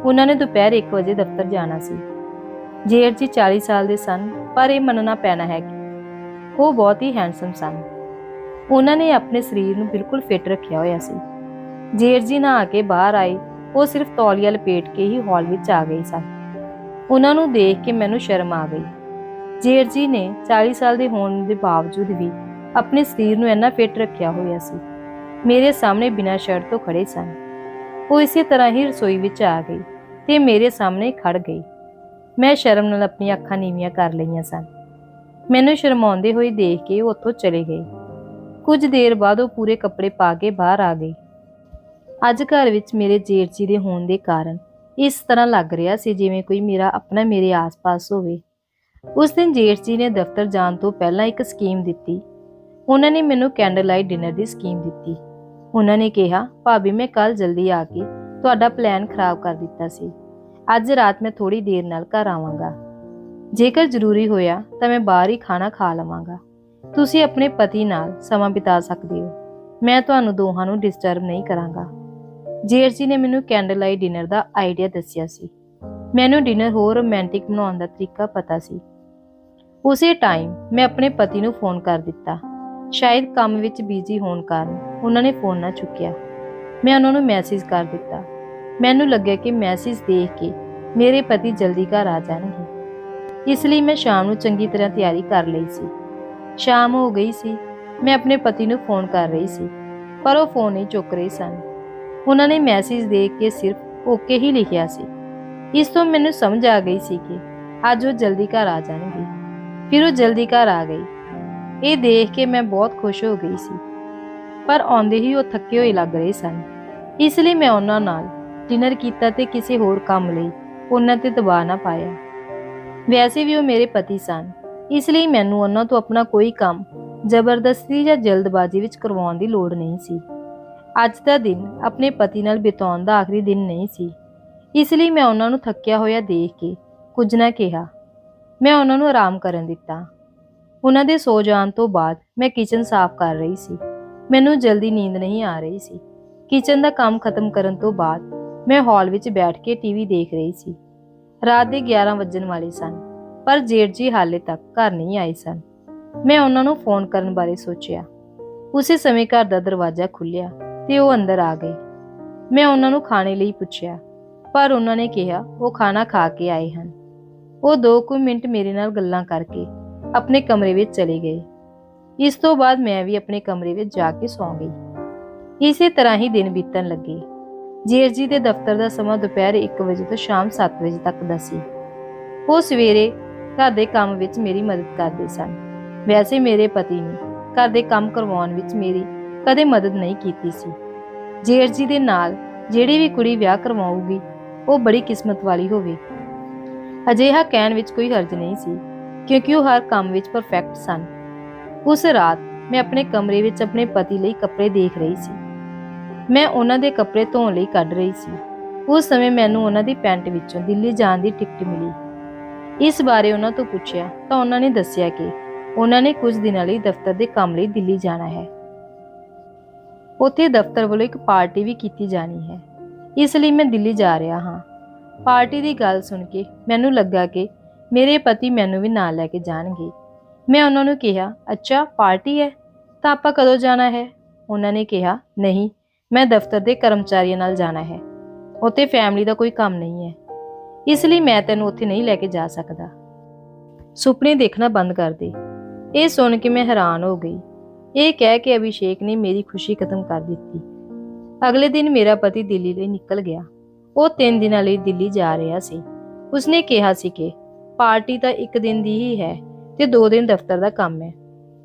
ਉਹਨਾਂ ਨੇ ਦੁਪਹਿਰ 1 ਵਜੇ ਦਫ਼ਤਰ ਜਾਣਾ ਸੀ। ਜੇਠ ਜੀ 40 ਸਾਲ ਦੇ ਸਨ, ਪਰ ਇਹ ਮੰਨਣਾ ਪੈਣਾ ਹੈ ਕਿ ਉਹ ਬਹੁਤ ਹੀ ਹੈਂਡਸਮ ਸਨ। ਉਹਨਾਂ ਨੇ ਆਪਣੇ ਸਰੀਰ ਨੂੰ ਬਿਲਕੁਲ ਫਿੱਟ ਰੱਖਿਆ ਹੋਇਆ ਸੀ। ਜੇਠ ਜੀ ਨਾ ਆ ਕੇ ਬਾਹਰ ਆਏ, ਉਹ ਸਿਰਫ ਤੌਲੀਆ ਲਪੇਟ ਕੇ ਹੀ ਹਾਲ ਵਿੱਚ ਆ ਗਈ ਸਨ। ਉਹਨਾਂ ਨੂੰ ਦੇਖ ਕੇ ਮੈਨੂੰ ਸ਼ਰਮ ਆ ਗਈ। ਜੇਠ ਜੀ ਨੇ 40 ਸਾਲ ਦੇ ਹੋਣ ਦੇ ਬਾਵਜੂਦ ਵੀ ਆਪਣੇ ਸਰੀਰ ਨੂੰ ਇੰਨਾ ਫਿੱਟ ਰੱਖਿਆ ਹੋਇਆ ਸੀ। ਮੇਰੇ ਸਾਹਮਣੇ ਬਿਨਾਂ ਸ਼ਰਟ ਤੋਂ ਖੜੇ ਸਨ। ਉਹ ਇਸੇ ਤਰ੍ਹਾਂ ਹੀ ਰਸੋਈ ਵਿੱਚ ਆ ਗਈ ਤੇ ਮੇਰੇ ਸਾਹਮਣੇ ਖੜ ਗਈ। ਮੈਂ ਸ਼ਰਮ ਨਾਲ ਆਪਣੀਆਂ ਅੱਖਾਂ ਨੀਵੀਆਂ ਕਰ ਲਈਆਂ ਸਨ। ਮੈਨੂੰ ਸ਼ਰਮਾਉਂਦੇ ਹੋਏ ਦੇਖ ਕੇ ਉਹ ਉੱਥੋਂ ਚਲੇ ਗਈ ਕੁਝ ਦੇਰ ਬਾਅਦ ਉਹ ਪੂਰੇ ਕੱਪੜੇ ਪਾ ਕੇ ਬਾਹਰ ਆ ਗਈ ਅੱਜ ਘਰ ਵਿੱਚ ਮੇਰੇ ਜੇਠ ਜੀ ਦੇ ਹੋਣ ਦੇ ਕਾਰਨ ਇਸ ਤਰ੍ਹਾਂ ਲੱਗ ਰਿਹਾ ਸੀ ਜਿਵੇਂ ਕੋਈ ਮੇਰਾ ਆਪਣਾ ਮੇਰੇ ਆਸ-ਪਾਸ ਹੋਵੇ। ਉਸ ਦਿਨ ਜੇਠ ਜੀ ਨੇ ਦਫ਼ਤਰ ਜਾਣ ਤੋਂ ਪਹਿਲਾਂ ਇੱਕ ਸਕੀਮ ਦਿੱਤੀ। ਉਹਨਾਂ ਨੇ ਮੈਨੂੰ ਕੈਂਡਲ ਲਾਈਟ ਡਿਨਰ ਦੀ ਸਕੀਮ ਦਿੱਤੀ। ਉਹਨਾਂ ਨੇ ਕਿਹਾ, ਭਾਬੀ, ਮੈਂ ਕੱਲ ਜਲਦੀ ਆ ਕੇ ਤੁਹਾਡਾ ਪਲਾਨ ਖਰਾਬ ਕਰ ਦਿੱਤਾ ਸੀ। ਅੱਜ ਰਾਤ ਮੈਂ ਥੋੜੀ ਦੇਰ ਨਾਲ ਘਰ ਆਵਾਂਗਾ। ਜੇਕਰ ਜ਼ਰੂਰੀ ਹੋਇਆ ਤਾਂ ਮੈਂ ਬਾਹਰ ਹੀ ਖਾਣਾ ਖਾ ਲਵਾਂਗਾ। ਤੁਸੀਂ ਆਪਣੇ ਪਤੀ ਨਾਲ ਸਮਾਂ ਬਿਤਾ ਸਕਦੇ ਹੋ। ਮੈਂ ਤੁਹਾਨੂੰ ਦੋਹਾਂ ਨੂੰ ਡਿਸਟਰਬ ਨਹੀਂ ਕਰਾਂਗਾ। ਜੇਠ ਜੀ ਨੇ ਮੈਨੂੰ ਕੈਂਡਲ ਲਾਈਟ ਡਿਨਰ ਦਾ ਆਈਡੀਆ ਦੱਸਿਆ ਸੀ। ਮੈਨੂੰ ਡਿਨਰ ਹੋਰ ਰੋਮਾਂਟਿਕ ਬਣਾਉਣ ਦਾ ਤਰੀਕਾ ਪਤਾ ਸੀ। ਉਸੇ ਟਾਈਮ ਮੈਂ ਆਪਣੇ ਪਤੀ ਨੂੰ ਫੋਨ ਕਰ ਦਿੱਤਾ। ਸ਼ਾਇਦ ਕੰਮ ਵਿੱਚ ਬਿਜ਼ੀ ਹੋਣ ਕਾਰਨ ਉਹਨਾਂ ਨੇ ਫੋਨ ਨਾ ਚੁੱਕਿਆ। ਮੈਂ ਉਹਨਾਂ ਨੂੰ ਮੈਸੇਜ ਕਰ ਦਿੱਤਾ। ਮੈਨੂੰ ਲੱਗਿਆ ਕਿ ਮੈਸੇਜ ਦੇਖ ਕੇ ਮੇਰੇ ਪਤੀ ਜਲਦੀ ਘਰ ਆ ਜਾਣਗੇ। ਇਸ ਲਈ ਮੈਂ ਸ਼ਾਮ ਨੂੰ ਚੰਗੀ ਤਰ੍ਹਾਂ ਤਿਆਰੀ ਕਰ ਲਈ ਸੀ। ਸ਼ਾਮ ਹੋ ਗਈ ਸੀ। ਮੈਂ ਆਪਣੇ ਪਤੀ ਨੂੰ ਫੋਨ ਕਰ ਰਹੀ ਸੀ, ਪਰ ਉਹ ਫੋਨ ਨਹੀਂ ਚੁੱਕ ਰਹੇ ਸਨ। ਉਹਨਾਂ ਨੇ ਮੈਸੇਜ ਦੇਖ ਕੇ ਸਿਰਫ ਓਕੇ ਹੀ ਲਿਖਿਆ ਸੀ। ਇਸ ਤੋਂ ਮੈਨੂੰ ਸਮਝ ਆ ਗਈ ਸੀ ਕਿ ਅੱਜ ਉਹ ਜਲਦੀ ਘਰ ਆ ਜਾਣਗੇ। ਫਿਰ ਉਹ ਜਲਦੀ ਘਰ ਆ ਗਈ। ਇਹ ਦੇਖ ਕੇ ਮੈਂ ਬਹੁਤ ਖੁਸ਼ ਹੋ ਗਈ ਸੀ। ਪਰ ਆਉਂਦੇ ਹੀ ਉਹ ਥੱਕੇ ਹੋਏ ਲੱਗ ਰਹੇ ਸਨ। ਇਸ ਲਈ ਮੈਂ ਉਹਨਾਂ ਨਾਲ ਡਿਨਰ ਕੀਤਾ ਤੇ ਕਿਸੇ ਹੋਰ ਕੰਮ ਲਈ ਉਹਨਾਂ ਤੇ ਦਬਾਅ ਨਾ ਪਾਇਆ। ਵੈਸੇ ਵੀ ਉਹ ਮੇਰੇ ਪਤੀ ਸਨ। ਇਸ ਲਈ ਮੈਨੂੰ ਉਹਨਾਂ ਤੋਂ ਆਪਣਾ ਕੋਈ ਕੰਮ ਜ਼ਬਰਦਸਤੀ ਜਾਂ ਜਲਦਬਾਜ਼ੀ ਵਿੱਚ ਕਰਵਾਉਣ ਦੀ ਲੋੜ ਨਹੀਂ ਸੀ। ਅੱਜ ਦਾ ਦਿਨ ਆਪਣੇ ਪਤੀ ਨਾਲ ਬਿਤਾਉਣ ਦਾ ਆਖਰੀ ਦਿਨ ਨਹੀਂ ਸੀ। ਇਸ ਲਈ ਮੈਂ ਉਹਨਾਂ ਨੂੰ ਥੱਕਿਆ ਹੋਇਆ ਦੇਖ ਕੇ ਕੁਝ ਨਾ ਕਿਹਾ। ਮੈਂ ਉਹਨਾਂ ਨੂੰ ਆਰਾਮ ਕਰਨ ਦਿੱਤਾ। ਉਹਨਾਂ ਦੇ ਸੋ ਜਾਣ ਤੋਂ ਬਾਅਦ ਮੈਂ ਕਿਚਨ ਸਾਫ਼ ਕਰ ਰਹੀ ਸੀ। ਮੈਨੂੰ ਜਲਦੀ ਨੀਂਦ ਨਹੀਂ ਆ ਰਹੀ ਸੀ। ਕਿਚਨ ਦਾ ਕੰਮ ਖਤਮ ਕਰਨ ਤੋਂ ਬਾਅਦ ਮੈਂ ਹਾਲ ਵਿੱਚ ਬੈਠ ਕੇ ਟੀਵੀ ਦੇਖ ਰਹੀ ਸੀ। ਰਾਤ ਦੇ 11 ਵੱਜਣ ਵਾਲੇ ਸਨ, ਪਰ ਜੇਠ ਜੀ ਹਾਲੇ ਤੱਕ ਘਰ ਨਹੀਂ ਆਏ ਸਨ। ਮੈਂ ਉਹਨਾਂ ਨੂੰ ਫੋਨ ਕਰਨ ਬਾਰੇ ਸੋਚਿਆ। ਉਸੇ ਸਮੇਂ ਘਰ ਦਾ ਦਰਵਾਜ਼ਾ ਖੁੱਲ੍ਹਿਆ। ਤੇ ਉਹ ਅੰਦਰ ਆ ਗਏ। ਮੈਂ ਉਹਨਾਂ ਨੂੰ ਖਾਣੇ ਲਈ ਪੁੱਛਿਆ, ਪਰ ਉਹਨਾਂ ਨੇ ਕਿਹਾ, ਉਹ ਖਾਣਾ ਖਾ ਕੇ ਆਏ ਹਨ। ਉਹ ਦੋ ਕੁ ਮਿੰਟ ਮੇਰੇ ਨਾਲ ਗੱਲਾਂ ਕਰਕੇ ਆਪਣੇ ਕਮਰੇ ਵਿੱਚ ਚਲੇ ਗਏ। ਇਸ ਤੋਂ ਬਾਅਦ ਮੈਂ ਵੀ ਆਪਣੇ ਕਮਰੇ ਵਿੱਚ ਜਾ ਕੇ ਸੌਂ ਗਈ। ਇਸੇ ਤਰ੍ਹਾਂ ਹੀ ਦਿਨ ਬੀਤਣ ਲੱਗੇ। ਜੇਰਜੀ ਦੇ ਦਫ਼ਤਰ ਦਾ ਸਮਾਂ ਦੁਪਹਿਰ 1 ਵਜੇ ਤੋਂ ਸ਼ਾਮ 7 ਵਜੇ ਤੱਕ ਦਾ ਸੀ। ਉਹ ਸਵੇਰੇ ਘਰ ਦੇ ਕੰਮ ਵਿੱਚ ਮੇਰੀ ਮਦਦ ਕਰਦੇ ਸਨ। ਵੈਸੇ ਮੇਰੇ ਪਤੀ ਨੇ ਘਰ ਦੇ ਕੰਮ ਕਰਵਾਉਣ ਵਿੱਚ ਮੇਰੀ ਕਦੇ ਮਦਦ ਨਹੀਂ ਕੀਤੀ ਸੀ। ਜੇਠ ਜੀ ਦੇ ਨਾਲ ਜਿਹੜੀ ਵੀ ਕੁੜੀ ਵਿਆਹ ਕਰਵਾਉਗੀ ਉਹ ਬੜੀ ਕਿਸਮਤ ਵਾਲੀ ਹੋਵੇ। ਅਜਿਹਾ ਕਹਿਣ ਵਿੱਚ ਕੋਈ ਹਰਜ ਨਹੀਂ ਸੀ, ਕਿਉਂਕਿ ਉਹ ਹਰ ਕੰਮ ਵਿੱਚ ਪਰਫੈਕਟ ਸਨ। ਉਸ ਰਾਤ ਮੈਂ ਆਪਣੇ ਕਮਰੇ ਵਿੱਚ ਆਪਣੇ ਪਤੀ ਲਈ ਕੱਪੜੇ ਦੇਖ ਰਹੀ ਸੀ। ਮੈਂ ਉਹਨਾਂ ਦੇ ਕੱਪੜੇ ਧੋਣ ਲਈ ਕੱਢ ਰਹੀ ਸੀ। ਉਸ ਸਮੇਂ ਮੈਨੂੰ ਉਹਨਾਂ ਦੀ ਪੈਂਟ ਵਿੱਚੋਂ ਦਿੱਲੀ ਜਾਣ ਦੀ ਟਿਕਟ ਮਿਲੀ। ਇਸ ਬਾਰੇ ਉਹਨਾਂ ਤੋਂ ਪੁੱਛਿਆ ਤਾਂ ਉਹਨਾਂ ਨੇ ਦੱਸਿਆ ਕਿ ਉਹਨਾਂ ਨੇ ਕੁਝ ਦਿਨਾਂ ਲਈ ਦਫ਼ਤਰ ਦੇ ਕੰਮ ਲਈ ਦਿੱਲੀ ਜਾਣਾ ਹੈ। ਉੱਥੇ ਦਫ਼ਤਰ ਵੱਲੋਂ ਇੱਕ ਪਾਰਟੀ ਵੀ ਕੀਤੀ ਜਾਣੀ ਹੈ। ਇਸ ਲਈ ਮੈਂ ਦਿੱਲੀ ਜਾ ਰਿਹਾ ਹਾਂ। ਪਾਰਟੀ ਦੀ ਗੱਲ ਸੁਣ ਕੇ ਮੈਨੂੰ ਲੱਗਾ ਕਿ ਮੇਰੇ ਪਤੀ ਮੈਨੂੰ ਵੀ ਨਾਲ ਲੈ ਕੇ ਜਾਣਗੇ। ਮੈਂ ਉਹਨਾਂ ਨੂੰ ਕਿਹਾ, ਅੱਛਾ, ਪਾਰਟੀ ਹੈ, ਤਾਂ ਆਪਾਂ ਕਦੋਂ ਜਾਣਾ ਹੈ? ਉਹਨਾਂ ਨੇ ਕਿਹਾ, ਨਹੀਂ, ਮੈਂ ਦਫ਼ਤਰ ਦੇ ਕਰਮਚਾਰੀਆਂ ਨਾਲ ਜਾਣਾ ਹੈ। ਉੱਥੇ ਫੈਮਿਲੀ ਦਾ ਕੋਈ ਕੰਮ ਨਹੀਂ ਹੈ। ਇਸ ਲਈ ਮੈਂ ਤੈਨੂੰ ਉੱਥੇ ਨਹੀਂ ਲੈ ਕੇ ਜਾ ਸਕਦਾ। ਸੁਪਨੇ ਦੇਖਣਾ ਬੰਦ ਕਰ ਦੇ। ਇਹ ਸੁਣ ਕੇ ਮੈਂ ਹੈਰਾਨ ਹੋ ਗਈ। ਇਹ ਕਹਿ ਕੇ ਅਭਿਸ਼ੇਕ ਨੇ ਮੇਰੀ ਖੁਸ਼ੀ ਖਤਮ ਕਰ ਦਿੱਤੀ। ਅਗਲੇ ਦਿਨ ਮੇਰਾ ਪਤੀ ਦਿੱਲੀ ਲਈ ਨਿਕਲ ਗਿਆ। ਉਹ 3 ਦਿਨਾਂ ਲਈ ਦਿੱਲੀ ਜਾ ਰਿਹਾ ਸੀ। ਉਸਨੇ ਕਿਹਾ ਸੀ ਕਿ ਪਾਰਟੀ ਤਾਂ ਇੱਕ ਦਿਨ ਦੀ ਹੀ ਹੈ ਤੇ 2 ਦਿਨ ਦਫ਼ਤਰ ਦਾ ਕੰਮ ਹੈ।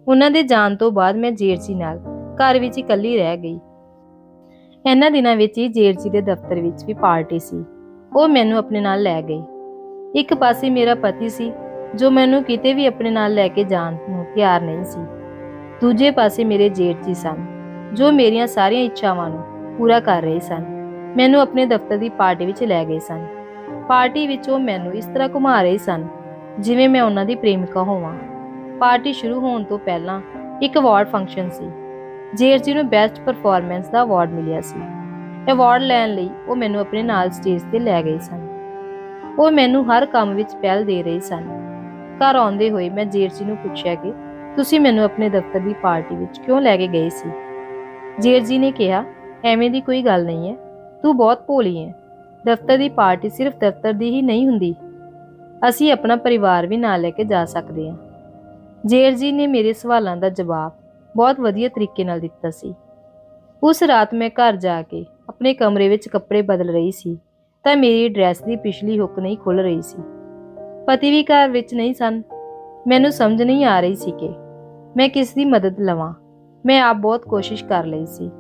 ਉਹਨਾਂ ਦੇ ਜਾਣ ਤੋਂ ਬਾਅਦ ਮੈਂ ਜੇਰਸੀ ਨਾਲ ਘਰ ਵਿੱਚ ਇਕੱਲੀ ਰਹਿ ਗਈ। ਇਹਨਾਂ ਦਿਨਾਂ ਵਿੱਚ ਹੀ ਜੇਰਸੀ ਦੇ ਦਫ਼ਤਰ ਵਿੱਚ ਵੀ ਪਾਰਟੀ ਸੀ। ਉਹ ਮੈਨੂੰ ਆਪਣੇ ਨਾਲ ਲੈ ਗਈ। ਇੱਕ ਪਾਸੇ ਮੇਰਾ ਪਤੀ ਸੀ ਜੋ ਮੈਨੂੰ ਕਿਤੇ ਵੀ ਆਪਣੇ ਨਾਲ ਲੈ ਕੇ ਜਾਣ ਨੂੰ ਤਿਆਰ ਨਹੀਂ ਸੀ। ਦੂਜੇ ਪਾਸੇ ਮੇਰੇ ਜੇਠ ਜੀ ਸਨ, ਜੋ ਮੇਰੀਆਂ ਸਾਰੀਆਂ ਇੱਛਾਵਾਂ ਨੂੰ ਪੂਰਾ ਕਰ ਰਹੇ ਸਨ। ਮੈਨੂੰ ਆਪਣੇ ਦਫ਼ਤਰ ਦੀ ਪਾਰਟੀ ਵਿੱਚ ਲੈ ਗਏ ਸਨ। ਪਾਰਟੀ ਵਿੱਚ ਉਹ ਮੈਨੂੰ ਇਸ ਤਰ੍ਹਾਂ ਘੁਮਾ ਰਹੇ ਸਨ, ਜਿਵੇਂ ਮੈਂ ਉਹਨਾਂ ਦੀ ਪ੍ਰੇਮਿਕਾ ਹੋਵਾਂ। ਪਾਰਟੀ ਸ਼ੁਰੂ ਹੋਣ ਤੋਂ ਪਹਿਲਾਂ ਇੱਕ ਅਵਾਰਡ ਫੰਕਸ਼ਨ ਸੀ। ਜੇਠ ਜੀ ਨੂੰ ਬੈਸਟ ਪਰਫਾਰਮੈਂਸ ਦਾ ਅਵਾਰਡ ਮਿਲਿਆ ਸੀ। ਅਵਾਰਡ ਲੈਣ ਲਈ ਉਹ ਮੈਨੂੰ ਆਪਣੇ ਨਾਲ ਸਟੇਜ ਤੇ ਲੈ ਗਏ ਸਨ। ਉਹ ਮੈਨੂੰ ਹਰ ਕੰਮ ਵਿੱਚ ਪਹਿਲ ਦੇ ਰਹੇ ਸਨ। ਘਰ ਆਉਂਦੇ ਹੋਏ ਮੈਂ ਜੇਠ ਜੀ ਨੂੰ ਪੁੱਛਿਆ ਕਿ ਤੁਸੀਂ ਮੈਨੂੰ ਆਪਣੇ ਦਫ਼ਤਰ ਦੀ ਪਾਰਟੀ ਵਿੱਚ ਕਿਉਂ ਲੈ ਕੇ ਗਏ ਸੀ? ਜੇਠ ਜੀ ਨੇ ਕਿਹਾ, ਐਵੇਂ ਦੀ ਕੋਈ ਗੱਲ ਨਹੀਂ ਹੈ। ਤੂੰ ਬਹੁਤ ਭੋਲੀ ਹੈ। ਦਫ਼ਤਰ ਦੀ ਪਾਰਟੀ ਸਿਰਫ ਦਫ਼ਤਰ ਦੀ ਹੀ ਨਹੀਂ ਹੁੰਦੀ। ਅਸੀਂ ਆਪਣਾ ਪਰਿਵਾਰ ਵੀ ਨਾਲ ਲੈ ਕੇ ਜਾ ਸਕਦੇ ਹਾਂ। ਜੇਠ ਜੀ ਨੇ ਮੇਰੇ ਸਵਾਲਾਂ ਦਾ ਜਵਾਬ ਬਹੁਤ ਵਧੀਆ ਤਰੀਕੇ ਨਾਲ ਦਿੱਤਾ ਸੀ। ਉਸ ਰਾਤ ਮੈਂ ਘਰ ਜਾ ਕੇ ਆਪਣੇ ਕਮਰੇ ਵਿੱਚ ਕੱਪੜੇ ਬਦਲ ਰਹੀ ਸੀ, ਤਾਂ ਮੇਰੀ ਡਰੈਸ ਦੀ ਪਿਛਲੀ ਹੁੱਕ ਨਹੀਂ ਖੁੱਲ ਰਹੀ ਸੀ। ਪਤੀ ਵੀ ਘਰ ਵਿੱਚ ਨਹੀਂ ਸਨ। ਮੈਨੂੰ ਸਮਝ ਨਹੀਂ ਆ ਰਹੀ ਸੀ ਕਿ ਮੈਂ ਕਿਸ ਦੀ ਮਦਦ ਲਵਾਂ? ਮੈਂ ਆਪ ਬਹੁਤ ਕੋਸ਼ਿਸ਼ ਕਰ ਲਈ ਸੀ।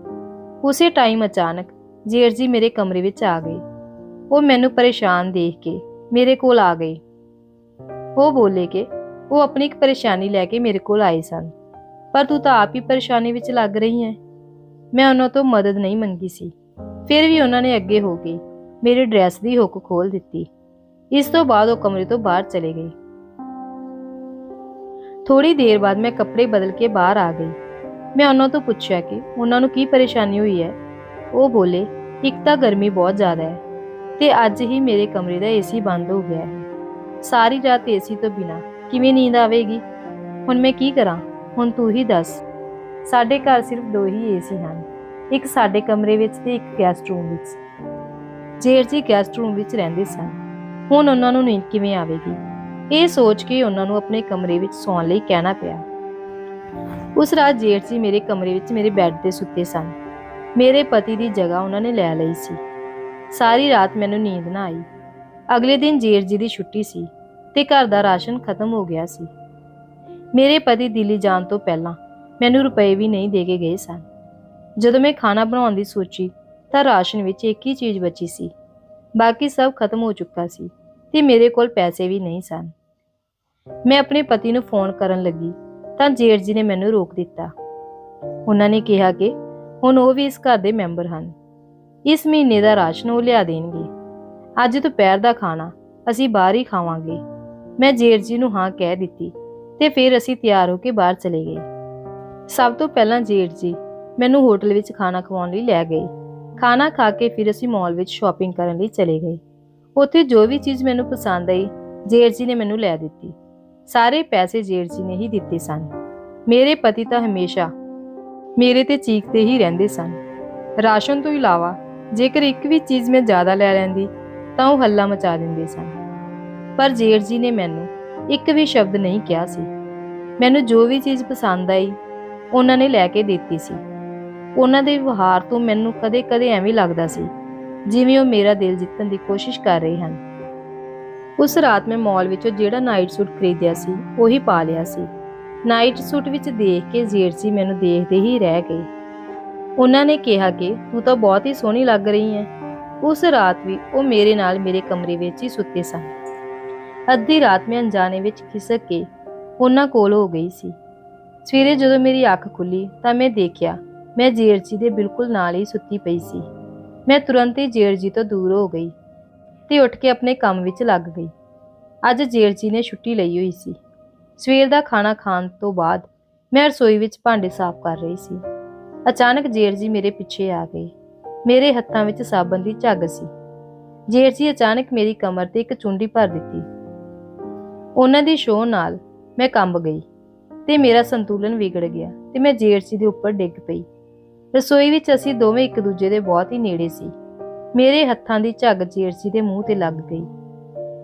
ਉਸੇ ਟਾਈਮ ਅਚਾਨਕ ਜੇਠ ਜੀ ਮੇਰੇ ਕਮਰੇ ਵਿੱਚ ਆ ਗਏ। ਉਹ ਮੈਨੂੰ ਪਰੇਸ਼ਾਨ ਦੇਖ ਕੇ ਮੇਰੇ ਕੋਲ ਆ ਗਏ। ਉਹ ਬੋਲੇ ਕਿ ਉਹ ਆਪਣੀ ਇੱਕ ਪਰੇਸ਼ਾਨੀ ਲੈ ਕੇ ਮੇਰੇ ਕੋਲ ਆਏ ਸਨ। ਪਰ ਤੂੰ ਤਾਂ ਆਪ ਹੀ ਪਰੇਸ਼ਾਨੀ ਵਿੱਚ ਲੱਗ ਰਹੀ ਹੈ। ਮੈਂ ਉਹਨਾਂ ਤੋਂ ਮਦਦ ਨਹੀਂ ਮੰਗੀ ਸੀ। ਫਿਰ ਵੀ ਉਹਨਾਂ ਨੇ ਅੱਗੇ ਹੋ ਕੇ ਮੇਰੇ ਡਰੈਸ ਦੀ ਹੁੱਕ ਖੋਲ ਦਿੱਤੀ। ਇਸ ਤੋਂ ਬਾਅਦ ਉਹ ਕਮਰੇ ਤੋਂ ਬਾਹਰ ਚਲੇ ਗਏ। ਥੋੜੀ ਦੇਰ ਬਾਅਦ ਮੈਂ ਕੱਪੜੇ ਬਦਲ ਕੇ ਬਾਹਰ ਆ ਗਈ। ਮੈਂ ਉਹਨਾਂ ਤੋਂ ਪੁੱਛਿਆ ਕਿ ਉਹਨਾਂ ਨੂੰ ਕੀ ਪਰੇਸ਼ਾਨੀ ਹੋਈ ਹੈ? ਉਹ ਬੋਲੇ, ਇੱਕ ਤਾਂ ਗਰਮੀ ਬਹੁਤ ਜ਼ਿਆਦਾ ਹੈ ਤੇ ਅੱਜ ਹੀ ਮੇਰੇ ਕਮਰੇ ਦਾ ਏਸੀ ਬੰਦ ਹੋ ਗਿਆ ਹੈ। ਸਾਰੀ ਰਾਤ ਏਸੀ ਤੋਂ ਬਿਨਾ ਕਿਵੇਂ ਨੀਂਦ ਆਵੇਗੀ? ਹੁਣ ਮੈਂ ਕੀ ਕਰਾਂ? ਹੁਣ ਤੂੰ ਹੀ ਦੱਸ। ਸਾਡੇ ਘਰ ਸਿਰਫ ਦੋ ਹੀ ਏਸੀ ਹਨ, ਇੱਕ ਸਾਡੇ ਕਮਰੇ ਵਿੱਚ ਤੇ ਇੱਕ ਗੈਸਟ ਰੂਮ ਵਿੱਚ। ਜੇਠ ਜੀ ਗੈਸਟ ਰੂਮ ਵਿੱਚ ਰਹਿੰਦੇ ਸਨ। ਹੁਣ ਉਹਨਾਂ ਨੂੰ ਨੀਂਦ ਕਿਵੇਂ ਆਵੇਗੀ? ਇਹ ਸੋਚ ਕੇ ਉਹਨਾਂ ਨੂੰ ਆਪਣੇ ਕਮਰੇ ਵਿੱਚ ਸੌਣ ਲਈ ਕਹਿਣਾ ਪਿਆ। ਉਸ ਰਾਤ ਜੇਠ ਜੀ ਮੇਰੇ ਕਮਰੇ ਵਿੱਚ ਮੇਰੇ ਬੈੱਡ ਤੇ ਸੁੱਤੇ ਸਨ। ਮੇਰੇ ਪਤੀ ਦੀ ਜਗ੍ਹਾ ਉਹਨਾਂ ਨੇ ਲੈ ਲਈ ਸੀ। ਸਾਰੀ ਰਾਤ ਮੈਨੂੰ ਨੀਂਦ ਨਾ ਆਈ। ਅਗਲੇ ਦਿਨ ਜੇਠ ਜੀ ਦੀ ਛੁੱਟੀ ਸੀ ਤੇ ਘਰ ਦਾ ਰਾਸ਼ਨ ਖਤਮ ਹੋ ਗਿਆ ਸੀ। ਮੇਰੇ ਪਤੀ ਦਿੱਲੀ ਜਾਣ ਤੋਂ ਪਹਿਲਾਂ ਮੈਨੂੰ ਰੁਪਏ ਵੀ ਨਹੀਂ ਦੇ ਕੇ ਗਏ ਸਨ। ਜਦੋਂ ਮੈਂ ਖਾਣਾ ਬਣਾਉਣ ਦੀ ਸੋਚੀ ਤਾਂ ਰਾਸ਼ਨ ਵਿੱਚ ਇੱਕ ਹੀ ਚੀਜ਼ ਬਚੀ ਸੀ। ਬਾਕੀ ਸਭ ਖਤਮ ਹੋ ਚੁੱਕਾ ਸੀ ਤੇ ਮੇਰੇ ਕੋਲ ਪੈਸੇ ਵੀ ਨਹੀਂ ਸਨ। ਮੈਂ ਆਪਣੇ ਪਤੀ ਨੂੰ ਫੋਨ ਕਰਨ ਲੱਗੀ, ਤਾਂ ਜੇਠ ਜੀ ਨੇ ਮੈਨੂੰ ਰੋਕ ਦਿੱਤਾ। ਉਹਨਾਂ ਨੇ ਕਿਹਾ ਕਿ ਹੁਣ ਉਹ ਵੀ ਇਸ ਘਰ ਦੇ ਮੈਂਬਰ ਹਨ। ਇਸ ਮਹੀਨੇ ਦਾ ਰਾਸ਼ਨ ਉਹ ਲਿਆ ਦੇਣਗੇ। ਅੱਜ ਦੁਪਹਿਰ ਦਾ ਖਾਣਾ, ਅਸੀਂ ਬਾਹਰ ਹੀ ਖਾਵਾਂਗੇ। ਮੈਂ ਜੇਠ ਜੀ ਨੂੰ ਹਾਂ ਕਹਿ ਦਿੱਤੀ ਤੇ ਫਿਰ ਅਸੀਂ ਤਿਆਰ ਹੋ ਕੇ ਬਾਹਰ ਚਲੇ ਗਏ। ਸਭ ਤੋਂ ਪਹਿਲਾਂ ਜੇਠ ਜੀ ਮੈਨੂੰ ਹੋਟਲ ਵਿੱਚ ਖਾਣਾ ਖਵਾਉਣ ਲਈ ਲੈ ਗਏ। ਖਾਣਾ ਖਾ ਕੇ ਫਿਰ ਅਸੀਂ ਮਾਲ ਵਿੱਚ ਸ਼ਾਪਿੰਗ ਕਰਨ ਲਈ ਚਲੇ ਗਏ। ਉੱਥੇ ਜੋ ਵੀ ਚੀਜ਼ ਮੈਨੂੰ ਪਸੰਦ ਆਈ, ਜੇਠ ਜੀ ਨੇ ਮੈਨੂੰ ਲੈ ਦਿੱਤੀ। ਸਾਰੇ ਪੈਸੇ ਜੇਠ ਜੀ ਨੇ ਹੀ ਦਿੱਤੇ ਸਨ। ਮੇਰੇ ਪਤੀ ਤਾਂ ਹਮੇਸ਼ਾ ਮੇਰੇ ਤੇ ਚੀਕਦੇ ਹੀ ਰਹਿੰਦੇ ਸਨ। ਰਾਸ਼ਨ ਤੋਂ ਇਲਾਵਾ ਜੇਕਰ ਇੱਕ ਵੀ ਚੀਜ਼ ਮੈਂ ਜ਼ਿਆਦਾ ਲੈ ਲੈਂਦੀ ਤਾਂ ਉਹ ਹੱਲਾ ਮਚਾ ਦਿੰਦੇ ਸਨ। ਪਰ ਜੇਠ ਜੀ ਨੇ ਮੈਨੂੰ ਇੱਕ ਵੀ ਸ਼ਬਦ ਨਹੀਂ ਕਿਹਾ ਸੀ। ਮੈਨੂੰ ਜੋ ਵੀ ਚੀਜ਼ ਪਸੰਦ ਆਈ, ਉਹਨਾਂ ਨੇ ਲੈ ਕੇ ਦਿੱਤੀ ਸੀ। ਉਹਨਾਂ ਦੇ ਵਿਵਹਾਰ ਤੋਂ ਮੈਨੂੰ ਕਦੇ-ਕਦੇ ਐਵੇਂ ਲੱਗਦਾ ਸੀ, ਜਿਵੇਂ ਉਹ ਮੇਰਾ ਦਿਲ ਜਿੱਤਣ ਦੀ ਕੋਸ਼ਿਸ਼ ਕਰ ਰਹੇ ਹਨ। ਉਸ ਰਾਤ ਮੈਂ ਮਾਲ ਵਿੱਚੋਂ ਜਿਹੜਾ ਨਾਈਟ ਸੂਟ ਖਰੀਦਿਆ ਸੀ, ਉਹੀ ਪਾ ਲਿਆ ਸੀ। ਨਾਈਟ ਸੂਟ ਵਿੱਚ ਦੇਖ ਕੇ ਜੇਠ ਜੀ ਮੈਨੂੰ ਦੇਖਦੇ ਹੀ ਰਹਿ ਗਏ। ਉਹਨਾਂ ਨੇ ਕਿਹਾ ਕਿ, ਤੂੰ ਤਾਂ ਬਹੁਤ ਹੀ ਸੋਹਣੀ ਲੱਗ ਰਹੀ ਹੈ ਉਸ ਰਾਤ ਵੀ ਉਹ ਮੇਰੇ ਨਾਲ ਮੇਰੇ ਕਮਰੇ ਵਿੱਚ ਹੀ ਸੁੱਤੇ ਸਨ। ਅੱਧੀ ਰਾਤ ਮੈਂ ਅਣਜਾਣੇ ਵਿੱਚ ਖਿਸਕ ਕੇ ਉਹਨਾਂ ਕੋਲ ਹੋ ਗਈ ਸੀ। ਸਵੇਰੇ ਜਦੋਂ ਮੇਰੀ ਅੱਖ ਖੁੱਲੀ, ਤਾਂ ਮੈਂ ਦੇਖਿਆ, ਮੈਂ ਜੇਠਜੀ ਦੇ ਬਿਲਕੁਲ ਨਾਲ ਹੀ ਸੁੱਤੀ ਪਈ ਸੀ। ਮੈਂ ਤੁਰੰਤ ਹੀ ਜੇਠਜ਼ੀ ਤੋਂ ਦੂਰ ਹੋ ਗਈ। ਤੇ ਉੱਠ ਕੇ ਆਪਣੇ ਕੰਮ ਵਿੱਚ ਲੱਗ ਗਈ। ਅੱਜ ਜੇਠ ਜੀ ਨੇ ਛੁੱਟੀ ਲਈ ਹੋਈ ਸੀ। ਸਵੇਰ ਦਾ ਖਾਣਾ ਖਾਣ ਤੋਂ ਬਾਅਦ ਮੈਂ ਰਸੋਈ ਵਿੱਚ ਭਾਂਡੇ ਸਾਫ਼ ਕਰ ਰਹੀ ਸੀ। ਅਚਾਨਕ ਜੇਠ ਜੀ ਮੇਰੇ ਪਿੱਛੇ ਆ ਗਏ। ਮੇਰੇ ਹੱਥਾਂ ਵਿੱਚ ਸਾਬਣ ਦੀ ਝੱਗ ਸੀ। ਜੇਠ ਜੀ ਅਚਾਨਕ ਮੇਰੀ ਕਮਰ ਤੇ ਇੱਕ ਚੁੰਡੀ ਭਰ ਦਿੱਤੀ। ਉਹਨਾਂ ਦੀ ਸ਼ੋਅ ਨਾਲ ਮੈਂ ਕੰਬ ਗਈ ਤੇ ਮੇਰਾ ਸੰਤੁਲਨ ਵਿਗੜ ਗਿਆ ਤੇ ਮੈਂ ਜੇਠ ਜੀ ਦੇ ਉੱਪਰ ਡਿੱਗ ਪਈ। ਰਸੋਈ ਵਿੱਚ ਅਸੀਂ ਦੋਵੇਂ ਇੱਕ ਦੂਜੇ ਦੇ ਬਹੁਤ ਹੀ ਨੇੜੇ ਸੀ। ਮੇਰੇ ਹੱਥਾਂ ਦੀ ਝੱਗ ਜੇਠ ਜੀ ਦੇ ਮੂੰਹ ਤੇ ਲੱਗ ਗਈ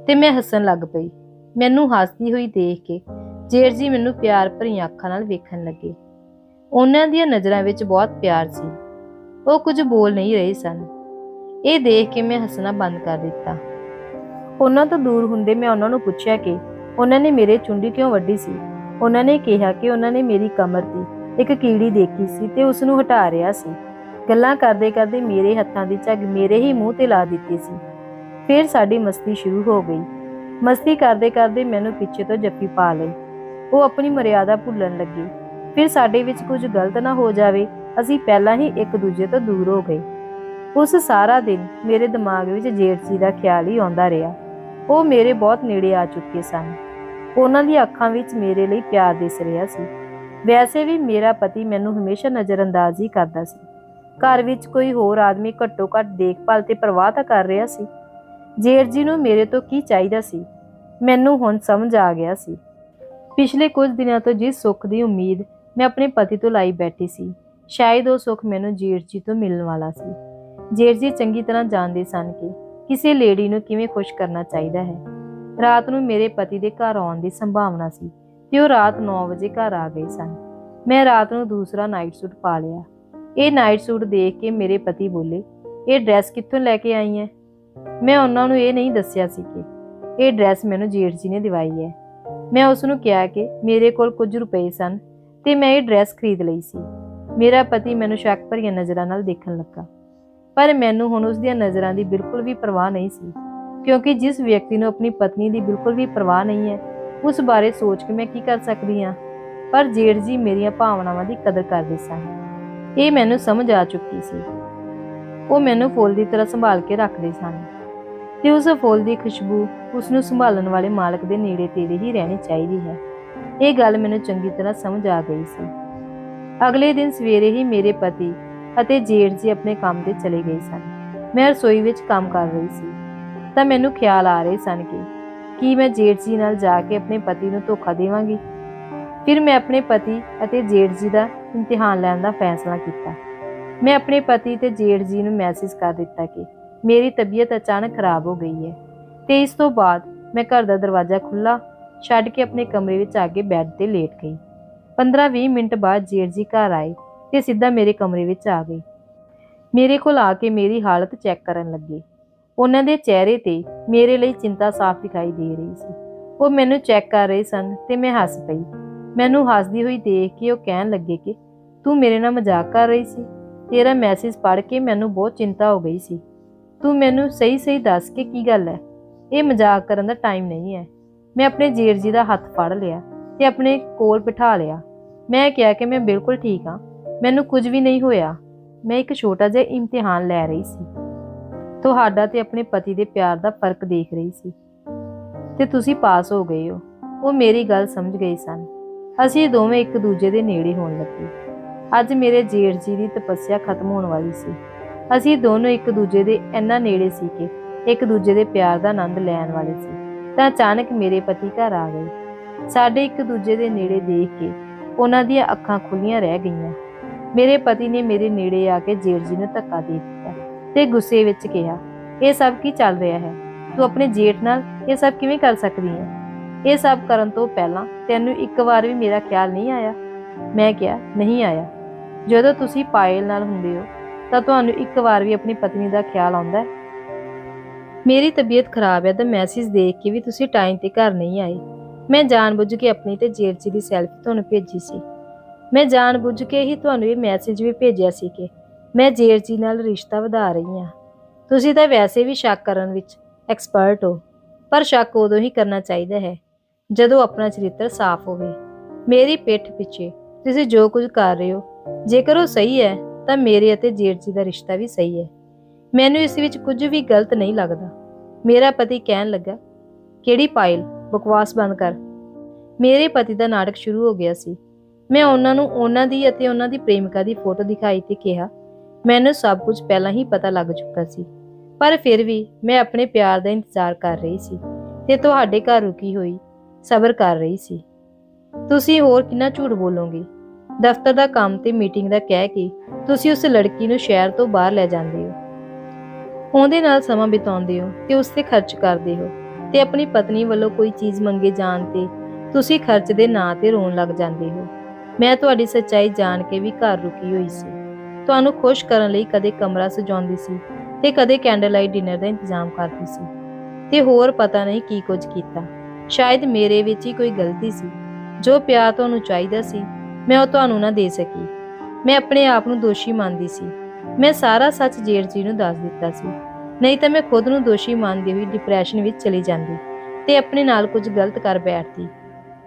ਤੇ ਮੈਂ ਹੱਸਣ ਲੱਗ ਪਈ। ਮੈਨੂੰ ਹੱਸਦੀ ਹੋਈ ਦੇਖ ਕੇ ਜੇਠ ਜੀ ਮੈਨੂੰ ਪਿਆਰ ਭਰੀਆਂ ਅੱਖਾਂ ਨਾਲ ਵੇਖਣ ਲੱਗੇ। ਉਹਨਾਂ ਦੀਆਂ ਨਜ਼ਰਾਂ ਵਿੱਚ ਬਹੁਤ ਪਿਆਰ ਸੀ। ਉਹ ਕੁਝ ਬੋਲ ਨਹੀਂ ਰਹੇ ਸਨ। ਇਹ ਦੇਖ ਕੇ ਮੈਂ ਹੱਸਣਾ ਬੰਦ ਕਰ ਦਿੱਤਾ। ਉਹਨਾਂ ਤੋਂ ਦੂਰ ਹੁੰਦੇ ਮੈਂ ਉਹਨਾਂ ਨੂੰ ਪੁੱਛਿਆ ਕਿ ਉਹਨਾਂ ਨੇ ਮੇਰੇ ਚੁੰਡੀ ਕਿਉਂ ਵੱਢੀ ਸੀ? ਉਹਨਾਂ ਨੇ ਕਿਹਾ ਕਿ ਉਹਨਾਂ ਨੇ ਮੇਰੀ ਕਮਰ ਦੀ ਇੱਕ ਕੀੜੀ ਦੇਖੀ ਸੀ ਤੇ ਉਸ ਨੂੰ ਹਟਾ ਰਿਹਾ ਸੀ। ਗੱਲਾਂ ਕਰਦੇ ਕਰਦੇ ਮੇਰੇ ਹੱਥਾਂ ਦੀ ਝੱਗ ਮੇਰੇ ਹੀ ਮੂੰਹ ਤੇ ਲਾ ਦਿੱਤੀ ਸੀ। ਫਿਰ ਸਾਡੀ ਮਸਤੀ ਸ਼ੁਰੂ ਹੋ ਗਈ। ਮਸਤੀ ਕਰਦੇ ਕਰਦੇ ਮੈਨੂੰ ਪਿੱਛੇ ਤੋਂ ਜੱਫੀ ਪਾ ਲਈ। ਉਹ ਆਪਣੀ ਮਰਿਆਦਾ ਭੁੱਲਣ ਲੱਗੀ। ਫਿਰ ਸਾਡੇ ਵਿੱਚ ਕੁਝ ਗਲਤ ਨਾ ਹੋ ਜਾਵੇ, ਅਸੀਂ ਪਹਿਲਾਂ ਹੀ ਇੱਕ ਦੂਜੇ ਤੋਂ ਦੂਰ ਹੋ ਗਏ। ਉਸ ਸਾਰਾ ਦਿਨ ਮੇਰੇ ਦਿਮਾਗ ਵਿੱਚ ਜੇਠ ਜੀ ਦਾ ਖਿਆਲ ਹੀ ਆਉਂਦਾ ਰਿਹਾ। ਉਹ ਮੇਰੇ ਬਹੁਤ ਨੇੜੇ ਆ ਚੁੱਕੇ ਸਨ। ਉਹਨਾਂ ਦੀਆਂ ਅੱਖਾਂ ਵਿੱਚ ਮੇਰੇ ਲਈ ਪਿਆਰ ਦਿਸ ਰਿਹਾ ਸੀ। ਵੈਸੇ ਵੀ ਮੇਰਾ ਪਤੀ ਮੈਨੂੰ ਹਮੇਸ਼ਾ ਨਜ਼ਰਅੰਦਾਜ਼ ਹੀ ਕਰਦਾ ਸੀ। ਘਰ ਵਿੱਚ ਕੋਈ ਹੋਰ ਆਦਮੀ ਘੱਟੋ ਘੱਟ ਦੇਖਭਾਲ ਤੇ ਪਰਵਾਹ ਤਾਂ ਕਰ ਰਿਹਾ ਸੀ। ਜੇਠ ਜੀ ਨੂੰ ਮੇਰੇ ਤੋਂ ਕੀ ਚਾਹੀਦਾ ਸੀ? ਮੈਨੂੰ ਹੁਣ ਸਮਝ ਆ ਗਿਆ ਸੀ। ਪਿਛਲੇ ਕੁਝ ਦਿਨਾਂ ਤੋਂ ਜਿਸ ਸੁੱਖ ਦੀ ਉਮੀਦ ਮੈਂ ਆਪਣੇ ਪਤੀ ਤੋਂ ਲਾਈ ਬੈਠੀ ਸੀ, ਸ਼ਾਇਦ ਉਹ ਸੁੱਖ ਮੈਨੂੰ ਜੇਠ ਜੀ ਤੋਂ ਮਿਲਣ ਵਾਲਾ ਸੀ। ਜੇਠ ਜੀ ਚੰਗੀ ਤਰ੍ਹਾਂ ਜਾਣਦੇ ਸਨ ਕਿ ਕਿਸੇ ਲੇਡੀ ਨੂੰ ਕਿਵੇਂ ਖੁਸ਼ ਕਰਨਾ ਚਾਹੀਦਾ ਹੈ। ਰਾਤ ਨੂੰ ਮੇਰੇ ਪਤੀ ਦੇ ਘਰ ਆਉਣ ਦੀ ਸੰਭਾਵਨਾ ਸੀ ਤੇ ਉਹ ਰਾਤ 9 ਵਜੇ ਘਰ ਆ ਗਏ ਸਨ। ਮੈਂ ਰਾਤ ਨੂੰ ਦੂਸਰਾ ਨਾਈਟ ਸੂਟ ਪਾ ਲਿਆ। ਇਹ ਨਾਈਟ ਸੂਟ ਦੇਖ ਕੇ ਮੇਰੇ ਪਤੀ ਬੋਲੇ, ਇਹ ਡਰੈਸ ਕਿੱਥੋਂ ਲੈ ਕੇ ਆਈ ਹੈ ਮੈਂ ਉਹਨਾਂ ਨੂੰ ਇਹ ਨਹੀਂ ਦੱਸਿਆ ਸੀ ਕਿ ਇਹ ਡਰੈਸ ਮੈਨੂੰ ਜੇਠ ਜੀ ਨੇ ਦਿਵਾਈ ਹੈ ਮੈਂ ਉਸ ਨੂੰ ਕਿਹਾ ਕਿ ਮੇਰੇ ਕੋਲ ਕੁਝ ਰੁਪਏ ਸਨ ਤੇ ਮੈਂ ਇਹ ਡਰੈਸ ਖਰੀਦ ਲਈ ਸੀ। ਮੇਰਾ ਪਤੀ ਮੈਨੂੰ ਸ਼ੱਕ ਭਰੀਆਂ ਨਜ਼ਰਾਂ ਨਾਲ ਦੇਖਣ ਲੱਗਾ। ਪਰ ਮੈਨੂੰ ਹੁਣ ਉਸ ਦੀਆਂ ਨਜ਼ਰਾਂ ਦੀ ਬਿਲਕੁਲ ਵੀ ਪਰਵਾਹ ਨਹੀਂ ਸੀ, ਕਿਉਂਕਿ ਜਿਸ ਵਿਅਕਤੀ ਨੂੰ ਆਪਣੀ ਪਤਨੀ ਦੀ ਬਿਲਕੁਲ ਵੀ ਪਰਵਾਹ ਨਹੀਂ ਹੈ ਉਸ ਬਾਰੇ ਸੋਚ ਕੇ ਮੈਂ ਕੀ ਕਰ ਸਕਦੀ ਹਾਂ ਪਰ ਜੇਠ ਜੀ ਮੇਰੀਆਂ ਭਾਵਨਾਵਾਂ ਦੀ ਕਦਰ ਕਰਦੇ ਸਨ। ਇਹ ਮੈਨੂੰ ਸਮਝ ਆ ਚੁੱਕੀ ਸੀ। ਉਹ ਮੈਨੂੰ ਫੁੱਲ ਦੀ ਤਰ੍ਹਾਂ ਸੰਭਾਲ ਕੇ ਰੱਖਦੇ ਸਨ ਤੇ ਉਸ ਫੁੱਲ ਦੀ ਖੁਸ਼ਬੂ ਉਸ ਨੂੰ ਸੰਭਾਲਣ ਵਾਲੇ ਮਾਲਕ ਦੇ ਨੇੜੇ ਤੇੜੇ ਹੀ ਰਹਿਣੀ ਚਾਹੀਦੀ ਹੈ। ਇਹ ਗੱਲ ਮੈਨੂੰ ਚੰਗੀ ਤਰ੍ਹਾਂ ਸਮਝ ਆ ਗਈ ਸੀ। ਅਗਲੇ ਦਿਨ ਸਵੇਰੇ ਹੀ ਮੇਰੇ ਪਤੀ ਅਤੇ ਜੇਠ ਜੀ ਆਪਣੇ ਕੰਮ ਤੇ ਚਲੇ ਗਏ ਸਨ। ਮੈਂ ਰਸੋਈ ਵਿੱਚ ਕੰਮ ਕਰ ਰਹੀ ਸੀ। ਤਾਂ ਮੈਨੂੰ ਖਿਆਲ ਆ ਰਹੇ ਸਨ ਕਿ ਕੀ ਮੈਂ ਜੇਠ ਜੀ ਨਾਲ ਜਾ ਕੇ ਆਪਣੇ ਪਤੀ ਨੂੰ ਧੋਖਾ ਦੇਵਾਂਗੀ? ਫਿਰ ਮੈਂ ਆਪਣੇ ਪਤੀ ਅਤੇ ਜੇਠ ਜੀ ਦਾ ਇਮਤਿਹਾਨ ਲੈਣ ਦਾ ਫੈਸਲਾ ਕੀਤਾ। ਮੈਂ ਆਪਣੇ ਪਤੀ ਤੇ ਜੇਠ ਜੀ ਨੂੰ ਮੈਸੇਜ ਕਰ ਦਿੱਤਾ ਕਿ ਮੇਰੀ ਤਬੀਅਤ ਅਚਾਨਕ ਖਰਾਬ ਹੋ ਗਈ ਹੈ ਤੇ ਇਸ ਤੋਂ ਬਾਅਦ ਮੈਂ ਘਰ ਦਾ ਦਰਵਾਜ਼ਾ ਖੁੱਲਾ ਛੱਡ ਕੇ ਆਪਣੇ ਕਮਰੇ ਵਿੱਚ ਆ ਕੇ ਬੈੱਡ ਤੇ ਲੇਟ ਗਈ। 15-20 ਮਿੰਟ ਬਾਅਦ ਜੇਠ ਜੀ ਘਰ ਆਏ ਤੇ ਸਿੱਧਾ ਮੇਰੇ ਕਮਰੇ ਵਿੱਚ ਆ ਗਏ। ਮੇਰੇ ਕੋਲ ਆ ਕੇ ਮੇਰੀ ਹਾਲਤ ਚੈੱਕ ਕਰਨ ਲੱਗੇ। ਉਹਨਾਂ ਦੇ ਚਿਹਰੇ ਤੇ ਮੇਰੇ ਲਈ ਚਿੰਤਾ ਸਾਫ਼ ਦਿਖਾਈ ਦੇ ਰਹੀ ਸੀ। ਉਹ ਮੈਨੂੰ ਚੈੱਕ ਕਰ ਰਹੇ ਸਨ ਤੇ ਮੈਂ ਹੱਸ ਪਈ। ਮੈਨੂੰ ਹੱਸਦੀ ਹੋਈ ਦੇਖ ਕੇ ਉਹ ਕਹਿਣ ਲੱਗੇ ਕਿ ਤੂੰ ਮੇਰੇ ਨਾਲ ਮਜ਼ਾਕ ਕਰ ਰਹੀ ਸੀ। ਤੇਰਾ ਮੈਸੇਜ ਪੜ੍ਹ ਕੇ ਮੈਨੂੰ ਬਹੁਤ ਚਿੰਤਾ ਹੋ ਗਈ ਸੀ। ਤੂੰ ਮੈਨੂੰ ਸਹੀ ਸਹੀ ਦੱਸ ਕੇ ਕੀ ਗੱਲ ਹੈ? ਇਹ ਮਜ਼ਾਕ ਕਰਨ ਦਾ ਟਾਈਮ ਨਹੀਂ ਹੈ। ਮੈਂ ਆਪਣੇ ਜੇਠ ਜੀ ਦਾ ਹੱਥ ਫੜ ਲਿਆ ਤੇ ਆਪਣੇ ਕੋਲ ਬਿਠਾ ਲਿਆ। ਮੈਂ ਕਿਹਾ ਕਿ ਮੈਂ ਬਿਲਕੁਲ ਠੀਕ ਹਾਂ। ਮੈਨੂੰ ਕੁਝ ਵੀ ਨਹੀਂ ਹੋਇਆ। ਮੈਂ ਇੱਕ ਛੋਟਾ ਜਿਹਾ ਇਮਤਿਹਾਨ ਲੈ ਰਹੀ ਸੀ। ਤੁਹਾਡਾ ਤੇ ਆਪਣੇ ਪਤੀ ਦੇ ਪਿਆਰ ਦਾ ਫ਼ਰਕ ਦੇਖ ਰਹੀ ਸੀ। ਤੇ ਤੁਸੀਂ ਪਾਸ ਹੋ ਗਏ ਹੋ। ਉਹ ਮੇਰੀ ਗੱਲ ਸਮਝ ਗਏ ਸਨ। ਅਸੀਂ ਦੋਵੇਂ ਇੱਕ ਦੂਜੇ ਦੇ ਨੇੜੇ ਹੋਣ ਲੱਗੇ। ਅੱਜ ਮੇਰੇ ਜੇਠ ਜੀ ਦੀ ਤਪੱਸਿਆ ਖਤਮ ਹੋਣ ਵਾਲੀ ਸੀ। ਅਸੀਂ ਦੋਨੋਂ ਇੱਕ ਦੂਜੇ ਦੇ ਇੰਨਾ ਨੇੜੇ ਸੀ ਕਿ ਇੱਕ ਦੂਜੇ ਦੇ ਪਿਆਰ ਦਾ ਆਨੰਦ ਲੈਣ ਵਾਲੇ ਸੀ। ਤਾਂ ਅਚਾਨਕ ਮੇਰੇ ਪਤੀ ਘਰ ਆ ਗਏ। ਸਾਡੇ ਇੱਕ ਦੂਜੇ ਦੇ ਨੇੜੇ ਦੇਖ ਕੇ ਉਹਨਾਂ ਦੀਆਂ ਅੱਖਾਂ ਖੁੱਲੀਆਂ ਰਹਿ ਗਈਆਂ। ਮੇਰੇ ਪਤੀ ਨੇ ਮੇਰੇ ਨੇੜੇ ਆ ਕੇ ਜੇਠ ਜੀ ਨੂੰ ਧੱਕਾ ਦੇ ਦਿੱਤਾ ਤੇ ਗੁੱਸੇ ਵਿੱਚ ਕਿਹਾ, ਇਹ ਸਭ ਕੀ ਚੱਲ ਰਿਹਾ ਹੈ? ਤੂੰ ਆਪਣੇ ਜੇਠ ਨਾਲ ਇਹ ਸਭ ਕਿਵੇਂ ਕਰ ਸਕਦੀ ਹੈ? ਇਹ ਸਭ ਕਰਨ ਤੋਂ ਪਹਿਲਾਂ ਤੈਨੂੰ ਇੱਕ ਵਾਰ ਵੀ ਮੇਰਾ ਖਿਆਲ ਨਹੀਂ ਆਇਆ? ਮੈਂ ਕਿਹਾ, ਨਹੀਂ ਆਇਆ। ਜਦੋਂ ਤੁਸੀਂ ਪਾਇਲ ਨਾਲ ਹੁੰਦੇ ਹੋ, ਤਾਂ ਤੁਹਾਨੂੰ ਇੱਕ ਵਾਰ ਵੀ ਆਪਣੀ ਪਤਨੀ ਦਾ ਖਿਆਲ ਆਉਂਦਾ ਹੈ? ਮੇਰੀ ਤਬੀਅਤ ਖਰਾਬ ਹੈ, ਤਾਂ ਮੈਸੇਜ ਦੇਖ ਕੇ ਵੀ ਤੁਸੀਂ ਟਾਈਮ ਤੇ ਘਰ ਨਹੀਂ ਆਏ। ਮੈਂ ਜਾਣਬੁੱਝ ਕੇ ਆਪਣੀ ਤੇ ਜੇਰਜੀ ਦੀ ਸੈਲਫੀ ਤੁਹਾਨੂੰ ਭੇਜੀ ਸੀ। ਮੈਂ ਜਾਣਬੁੱਝ ਕੇ ਹੀ ਤੁਹਾਨੂੰ ਇਹ ਮੈਸੇਜ ਵੀ ਭੇਜਿਆ ਸੀ ਕਿ ਮੈਂ ਜੇਰਜੀ ਨਾਲ ਰਿਸ਼ਤਾ ਵਧਾ ਰਹੀ ਹਾਂ। ਤੁਸੀਂ ਤਾਂ ਵੈਸੇ ਵੀ ਸ਼ੱਕ ਕਰਨ ਵਿੱਚ ਐਕਸਪਰਟ ਹੋ, ਪਰ ਸ਼ੱਕ ਉਦੋਂ ਹੀ ਕਰਨਾ ਚਾਹੀਦਾ ਹੈ। ਜਦੋਂ ਆਪਣਾ ਚਰਿੱਤਰ ਸਾਫ਼ ਹੋਵੇ। ਮੇਰੀ ਪਿੱਠ ਪਿੱਛੇ ਤੁਸੀਂ ਜੋ ਕੁਝ ਕਰ ਰਹੇ ਹੋ, ਜੇਕਰ ਉਹ ਸਹੀ ਹੈ, ਤਾਂ ਮੇਰੇ ਅਤੇ ਜੇਠ ਜੀ ਦਾ ਰਿਸ਼ਤਾ ਵੀ ਸਹੀ ਹੈ। ਮੈਨੂੰ ਇਸ ਵਿੱਚ ਕੁਝ ਵੀ ਗਲਤ ਨਹੀਂ ਲੱਗਦਾ। ਮੇਰਾ ਪਤੀ ਕਹਿਣ ਲੱਗਾ, ਕਿਹੜੀ ਪਾਇਲ? ਬਕਵਾਸ ਬੰਦ ਕਰ। ਮੇਰੇ ਪਤੀ ਦਾ ਨਾਟਕ ਸ਼ੁਰੂ ਹੋ ਗਿਆ ਸੀ। ਮੈਂ ਉਹਨਾਂ ਨੂੰ ਉਹਨਾਂ ਦੀ ਅਤੇ ਉਹਨਾਂ ਦੀ ਪ੍ਰੇਮਿਕਾ ਦੀ ਫੋਟੋ ਦਿਖਾਈ ਤੇ ਕਿਹਾ, ਮੈਨੂੰ ਸਭ ਕੁਝ ਪਹਿਲਾਂ ਹੀ ਪਤਾ ਲੱਗ ਚੁੱਕਾ ਸੀ, ਪਰ ਫਿਰ ਵੀ ਮੈਂ ਆਪਣੇ ਪਿਆਰ ਦਾ ਇੰਤਜ਼ਾਰ ਕਰ ਰਹੀ ਸੀ। ਤੇ ਤੁਹਾਡੇ ਘਰ ਰੁਕੀ ਹੋਈ ਸਬਰ ਕਰ ਰਹੀ ਸੀ। ਤੁਸੀਂ ਹੋਰ ਕਿੰਨਾ ਝੂਠ ਬੋਲੋਗੇ? ਦਫ਼ਤਰ ਦਾ ਕੰਮ ਤੇ ਮੀਟਿੰਗ ਦਾ ਕਹਿ ਕੇ ਤੁਸੀਂ ਉਸ ਲੜਕੀ ਨੂੰ ਸ਼ਹਿਰ ਤੋਂ ਬਾਹਰ ਲੈ ਜਾਂਦੇ ਹੋ। ਉਹਦੇ ਨਾਲ ਸਮਾਂ ਬਿਤਾਉਂਦੇ ਹੋ ਤੇ ਉਸ ਤੇ ਖਰਚ ਕਰਦੇ ਹੋ ਤੇ ਆਪਣੀ ਪਤਨੀ ਵੱਲੋਂ ਕੋਈ ਚੀਜ਼ ਮੰਗੇ ਜਾਣ ਤੇ ਤੁਸੀਂ ਖਰਚ ਦੇ ਨਾਂ ਤੇ ਰੋਣ ਲੱਗ ਜਾਂਦੇ ਹੋ। ਮੈਂ ਤੁਹਾਡੀ ਸੱਚਾਈ ਜਾਣ ਕੇ ਵੀ ਘਰ ਰੁਕੀ ਹੋਈ ਸੀ। ਤੁਹਾਨੂੰ ਖੁਸ਼ ਕਰਨ ਲਈ ਕਦੇ ਕਮਰਾ ਸਜਾਉਂਦੀ ਸੀ ਤੇ ਕਦੇ ਕੈਂਡਲ ਲਾਈਟ ਡਿਨਰ ਦਾ ਇੰਤਜ਼ਾਮ ਕਰਦੀ ਸੀ। ਤੇ ਹੋਰ ਪਤਾ ਨਹੀਂ ਕੀ ਕੁਝ ਕੀਤਾ। ਸ਼ਾਇਦ ਮੇਰੇ ਵਿੱਚ ਹੀ ਕੋਈ ਗਲਤੀ ਸੀ। ਜੋ ਪਿਆਰ ਤੁਹਾਨੂੰ ਚਾਹੀਦਾ ਸੀ, ਮੈਂ ਉਹ ਤੁਹਾਨੂੰ ਨਾ ਦੇ ਸਕੀ। ਮੈਂ ਆਪਣੇ ਆਪ ਨੂੰ ਦੋਸ਼ੀ ਮੰਨਦੀ ਸੀ। ਮੈਂ ਸਾਰਾ ਸੱਚ ਜੇਠ ਜੀ ਨੂੰ ਦੱਸ ਦਿੱਤਾ ਸੀ। ਨਹੀਂ ਤਾਂ ਮੈਂ ਖੁਦ ਨੂੰ ਦੋਸ਼ੀ ਮੰਨਦੀ ਹੋਈ ਡਿਪਰੈਸ਼ਨ ਵਿੱਚ ਚਲੀ ਜਾਂਦੀ ਤੇ ਆਪਣੇ ਨਾਲ ਕੁਝ ਗਲਤ ਕਰ ਬੈਠਦੀ।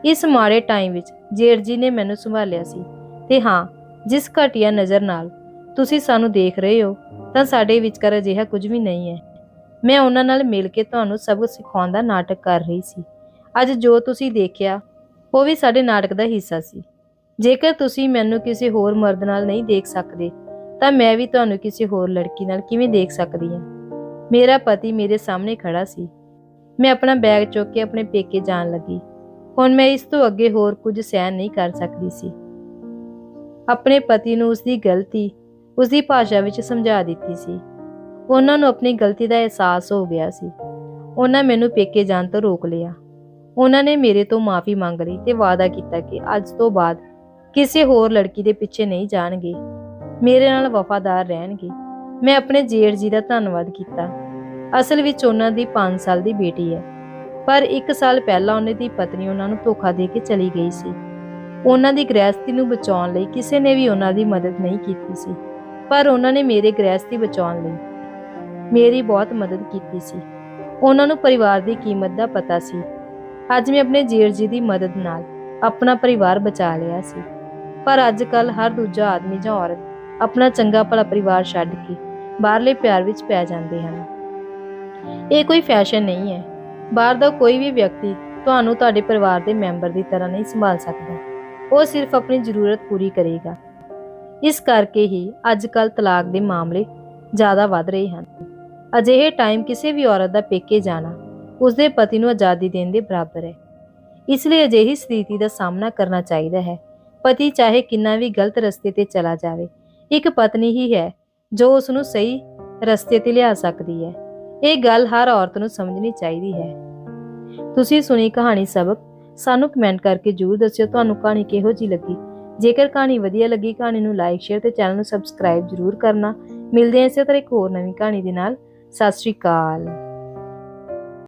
ਇਸ ਮਾੜੇ ਟਾਈਮ ਵਿੱਚ ਜੇਠ ਜੀ ਨੇ ਮੈਨੂੰ ਸੰਭਾਲਿਆ ਸੀ ਤੇ ਹਾਂ, ਜਿਸ ਘਟੀਆ ਨਜ਼ਰ ਨਾਲ ਤੁਸੀਂ ਸਾਨੂੰ ਦੇਖ ਰਹੇ ਹੋ, ਤਾਂ ਸਾਡੇ ਵਿਚਕਾਰ ਅਜਿਹਾ ਕੁਝ ਵੀ ਨਹੀਂ ਹੈ। ਮੈਂ ਉਹਨਾਂ ਨਾਲ ਮਿਲ ਕੇ ਤੁਹਾਨੂੰ ਸਭ ਸਿਖਾਉਣ ਦਾ ਨਾਟਕ ਕਰ ਰਹੀ ਸੀ। ਅੱਜ ਜੋ ਤੁਸੀਂ ਦੇਖਿਆ, ਉਹ ਵੀ ਸਾਡੇ ਨਾਟਕ ਦਾ ਹਿੱਸਾ ਸੀ। ਜੇਕਰ ਤੁਸੀਂ ਮੈਨੂੰ ਕਿਸੇ ਹੋਰ ਮਰਦ ਨਾਲ ਨਹੀਂ ਦੇਖ ਸਕਦੇ, ਤਾਂ ਮੈਂ ਵੀ ਤੁਹਾਨੂੰ ਕਿਸੇ ਹੋਰ ਲੜਕੀ ਨਾਲ ਕਿਵੇਂ ਦੇਖ ਸਕਦੀ ਹਾਂ? ਮੇਰਾ ਪਤੀ ਮੇਰੇ ਸਾਹਮਣੇ ਖੜਾ ਸੀ। ਮੈਂ ਆਪਣਾ ਬੈਗ ਚੁੱਕ ਕੇ ਆਪਣੇ ਪੇਕੇ ਜਾਣ ਲੱਗੀ। ਹੁਣ ਮੈਂ ਇਸ ਤੋਂ ਅੱਗੇ ਹੋਰ ਕੁਝ ਸਹਿਣ ਨਹੀਂ ਕਰ ਸਕਦੀ ਸੀ। ਆਪਣੇ ਪਤੀ ਨੂੰ ਉਸ ਦੀ ਗਲਤੀ ਉਸ ਦੀ ਭਾਸ਼ਾ ਵਿੱਚ ਸਮਝਾ ਦਿੱਤੀ ਸੀ। ਉਹਨਾਂ ਨੂੰ ਆਪਣੀ ਗਲਤੀ ਦਾ ਅਹਿਸਾਸ ਹੋ ਗਿਆ ਸੀ। ਉਹਨਾਂ ਮੈਨੂੰ ਪੇਕੇ ਜਾਣ ਤੋਂ ਰੋਕ ਲਿਆ। ਉਹਨਾਂ ਨੇ ਮੇਰੇ ਤੋਂ ਮਾਫੀ ਮੰਗ ਲਈ ਤੇ ਵਾਅਦਾ ਕੀਤਾ ਕਿ ਅੱਜ ਤੋਂ ਬਾਅਦ ਕਿਸੇ ਹੋਰ ਲੜਕੀ ਦੇ ਪਿੱਛੇ ਨਹੀਂ ਜਾਣਗੇ। ਮੇਰੇ ਨਾਲ ਵਫਾਦਾਰ ਰਹਿਣਗੇ। ਮੈਂ ਆਪਣੇ ਜੇਠ ਜੀ ਦਾ ਧੰਨਵਾਦ ਕੀਤਾ। ਅਸਲ ਵਿੱਚ ਉਹਨਾਂ ਦੀ 5 ਸਾਲ ਦੀ ਬੇਟੀ ਹੈ। ਪਰ 1 ਸਾਲ ਪਹਿਲਾਂ ਉਹਨਾਂ ਦੀ ਪਤਨੀ ਉਹਨਾਂ ਨੂੰ ਧੋਖਾ ਦੇ ਕੇ ਚਲੀ ਗਈ ਸੀ। ਉਹਨਾਂ ਦੀ ਗ੍ਰਹਿਸਥੀ ਨੂੰ ਬਚਾਉਣ ਲਈ ਕਿਸੇ ਨੇ ਵੀ ਉਹਨਾਂ ਦੀ ਮਦਦ ਨਹੀਂ ਕੀਤੀ ਸੀ। ਪਰ ਉਹਨਾਂ ਨੇ ਮੇਰੇ ਗ੍ਰਹਿਸਥੀ ਬਚਾਉਣ ਲਈ ਮੇਰੀ ਬਹੁਤ ਮਦਦ ਕੀਤੀ ਸੀ। ਉਹਨਾਂ ਨੂੰ ਪਰਿਵਾਰ ਦੀ ਕੀਮਤ ਦਾ ਪਤਾ ਸੀ। ਅੱਜ ਮੈਂ ਆਪਣੇ ਜੇਠ ਜੀ ਦੀ ਮਦਦ ਨਾਲ ਆਪਣਾ ਪਰਿਵਾਰ ਬਚਾ ਲਿਆ ਸੀ। ਪਰ ਅੱਜ ਕੱਲ ਹਰ ਦੂਜਾ ਆਦਮੀ ਜਾਂ ਔਰਤ ਆਪਣਾ ਚੰਗਾ ਭਲਾ ਪਰਿਵਾਰ ਛੱਡ ਕੇ ਬਾਹਰਲੇ ਪਿਆਰ ਵਿੱਚ ਪੈ ਜਾਂਦੇ ਹਨ। ਇਹ ਕੋਈ ਫੈਸ਼ਨ ਨਹੀਂ ਹੈ। ਬਾਹਰ ਦਾ ਕੋਈ ਵੀ ਵਿਅਕਤੀ ਤੁਹਾਨੂੰ ਤੁਹਾਡੇ ਪਰਿਵਾਰ ਦੇ ਮੈਂਬਰ ਦੀ ਤਰ੍ਹਾਂ ਨਹੀਂ ਸੰਭਾਲ ਸਕਦਾ। ਉਹ ਸਿਰਫ ਆਪਣੀ ਜ਼ਰੂਰਤ ਪੂਰੀ ਕਰੇਗਾ। ਇਸ ਕਰਕੇ ਹੀ ਅੱਜ ਕੱਲ ਤਲਾਕ ਦੇ ਮਾਮਲੇ ਜ਼ਿਆਦਾ ਵੱਧ ਰਹੇ ਹਨ। ਅਜਿਹੇ ਟਾਈਮ ਕਿਸੇ ਵੀ ਔਰਤ ਦਾ ਪੇਕੇ ਜਾਣਾ ਉਸਦੇ ਪਤੀ ਨੂੰ ਆਜ਼ਾਦੀ ਦੇਣ ਦੇ ਬਰਾਬਰ ਹੈ। ਇਸ ਲਈ ਅਜਿਹੀ ਸਥਿਤੀ ਦਾ ਸਾਹਮਣਾ ਕਰਨਾ ਚਾਹੀਦਾ ਹੈ। ਪਤੀ ਚਾਹੇ ਕਿੰਨਾ ਵੀ ਗਲਤ ਰਸਤੇ ਤੇ ਚਲਾ ਜਾਵੇ, ਇੱਕ ਪਤਨੀ ਹੀ ਹੈ ਜੋ ਉਸ ਨੂੰ ਸਹੀ ਰਸਤੇ ਤੇ ਲਿਆ ਸਕਦੀ ਹੈ। ਇਹ ਗੱਲ ਹਰ ਔਰਤ ਨੂੰ ਸਮਝਣੀ ਚਾਹੀਦੀ ਹੈ। ਤੁਸੀਂ ਸੁਣੀ ਕਹਾਣੀ ਸਬਕ, ਸਾਨੂੰ ਕਮੈਂਟ ਕਰਕੇ ਜਰੂਰ ਦੱਸਿਓ ਤੁਹਾਨੂੰ ਕਹਾਣੀ ਕਿਹੋ ਜੀ ਲੱਗੀ। ਜੇਕਰ ਕਹਾਣੀ ਵਧੀਆ ਲੱਗੀ, ਕਹਾਣੀ ਨੂੰ ਲਾਈਕ, ਸ਼ੇਅਰ ਤੇ ਚੈਨਲ ਨੂੰ ਸਬਸਕ੍ਰਾਈਬ ਜਰੂਰ ਕਰਨਾ। ਮਿਲਦੇ ਹਾਂ ਇਸੇ ਤਰ੍ਹਾਂ ਇੱਕ ਹੋਰ ਨਵੀਂ ਕਹਾਣੀ ਦੇ ਨਾਲ। ਸਤਿ ਸ਼੍ਰੀ ਅਕਾਲ।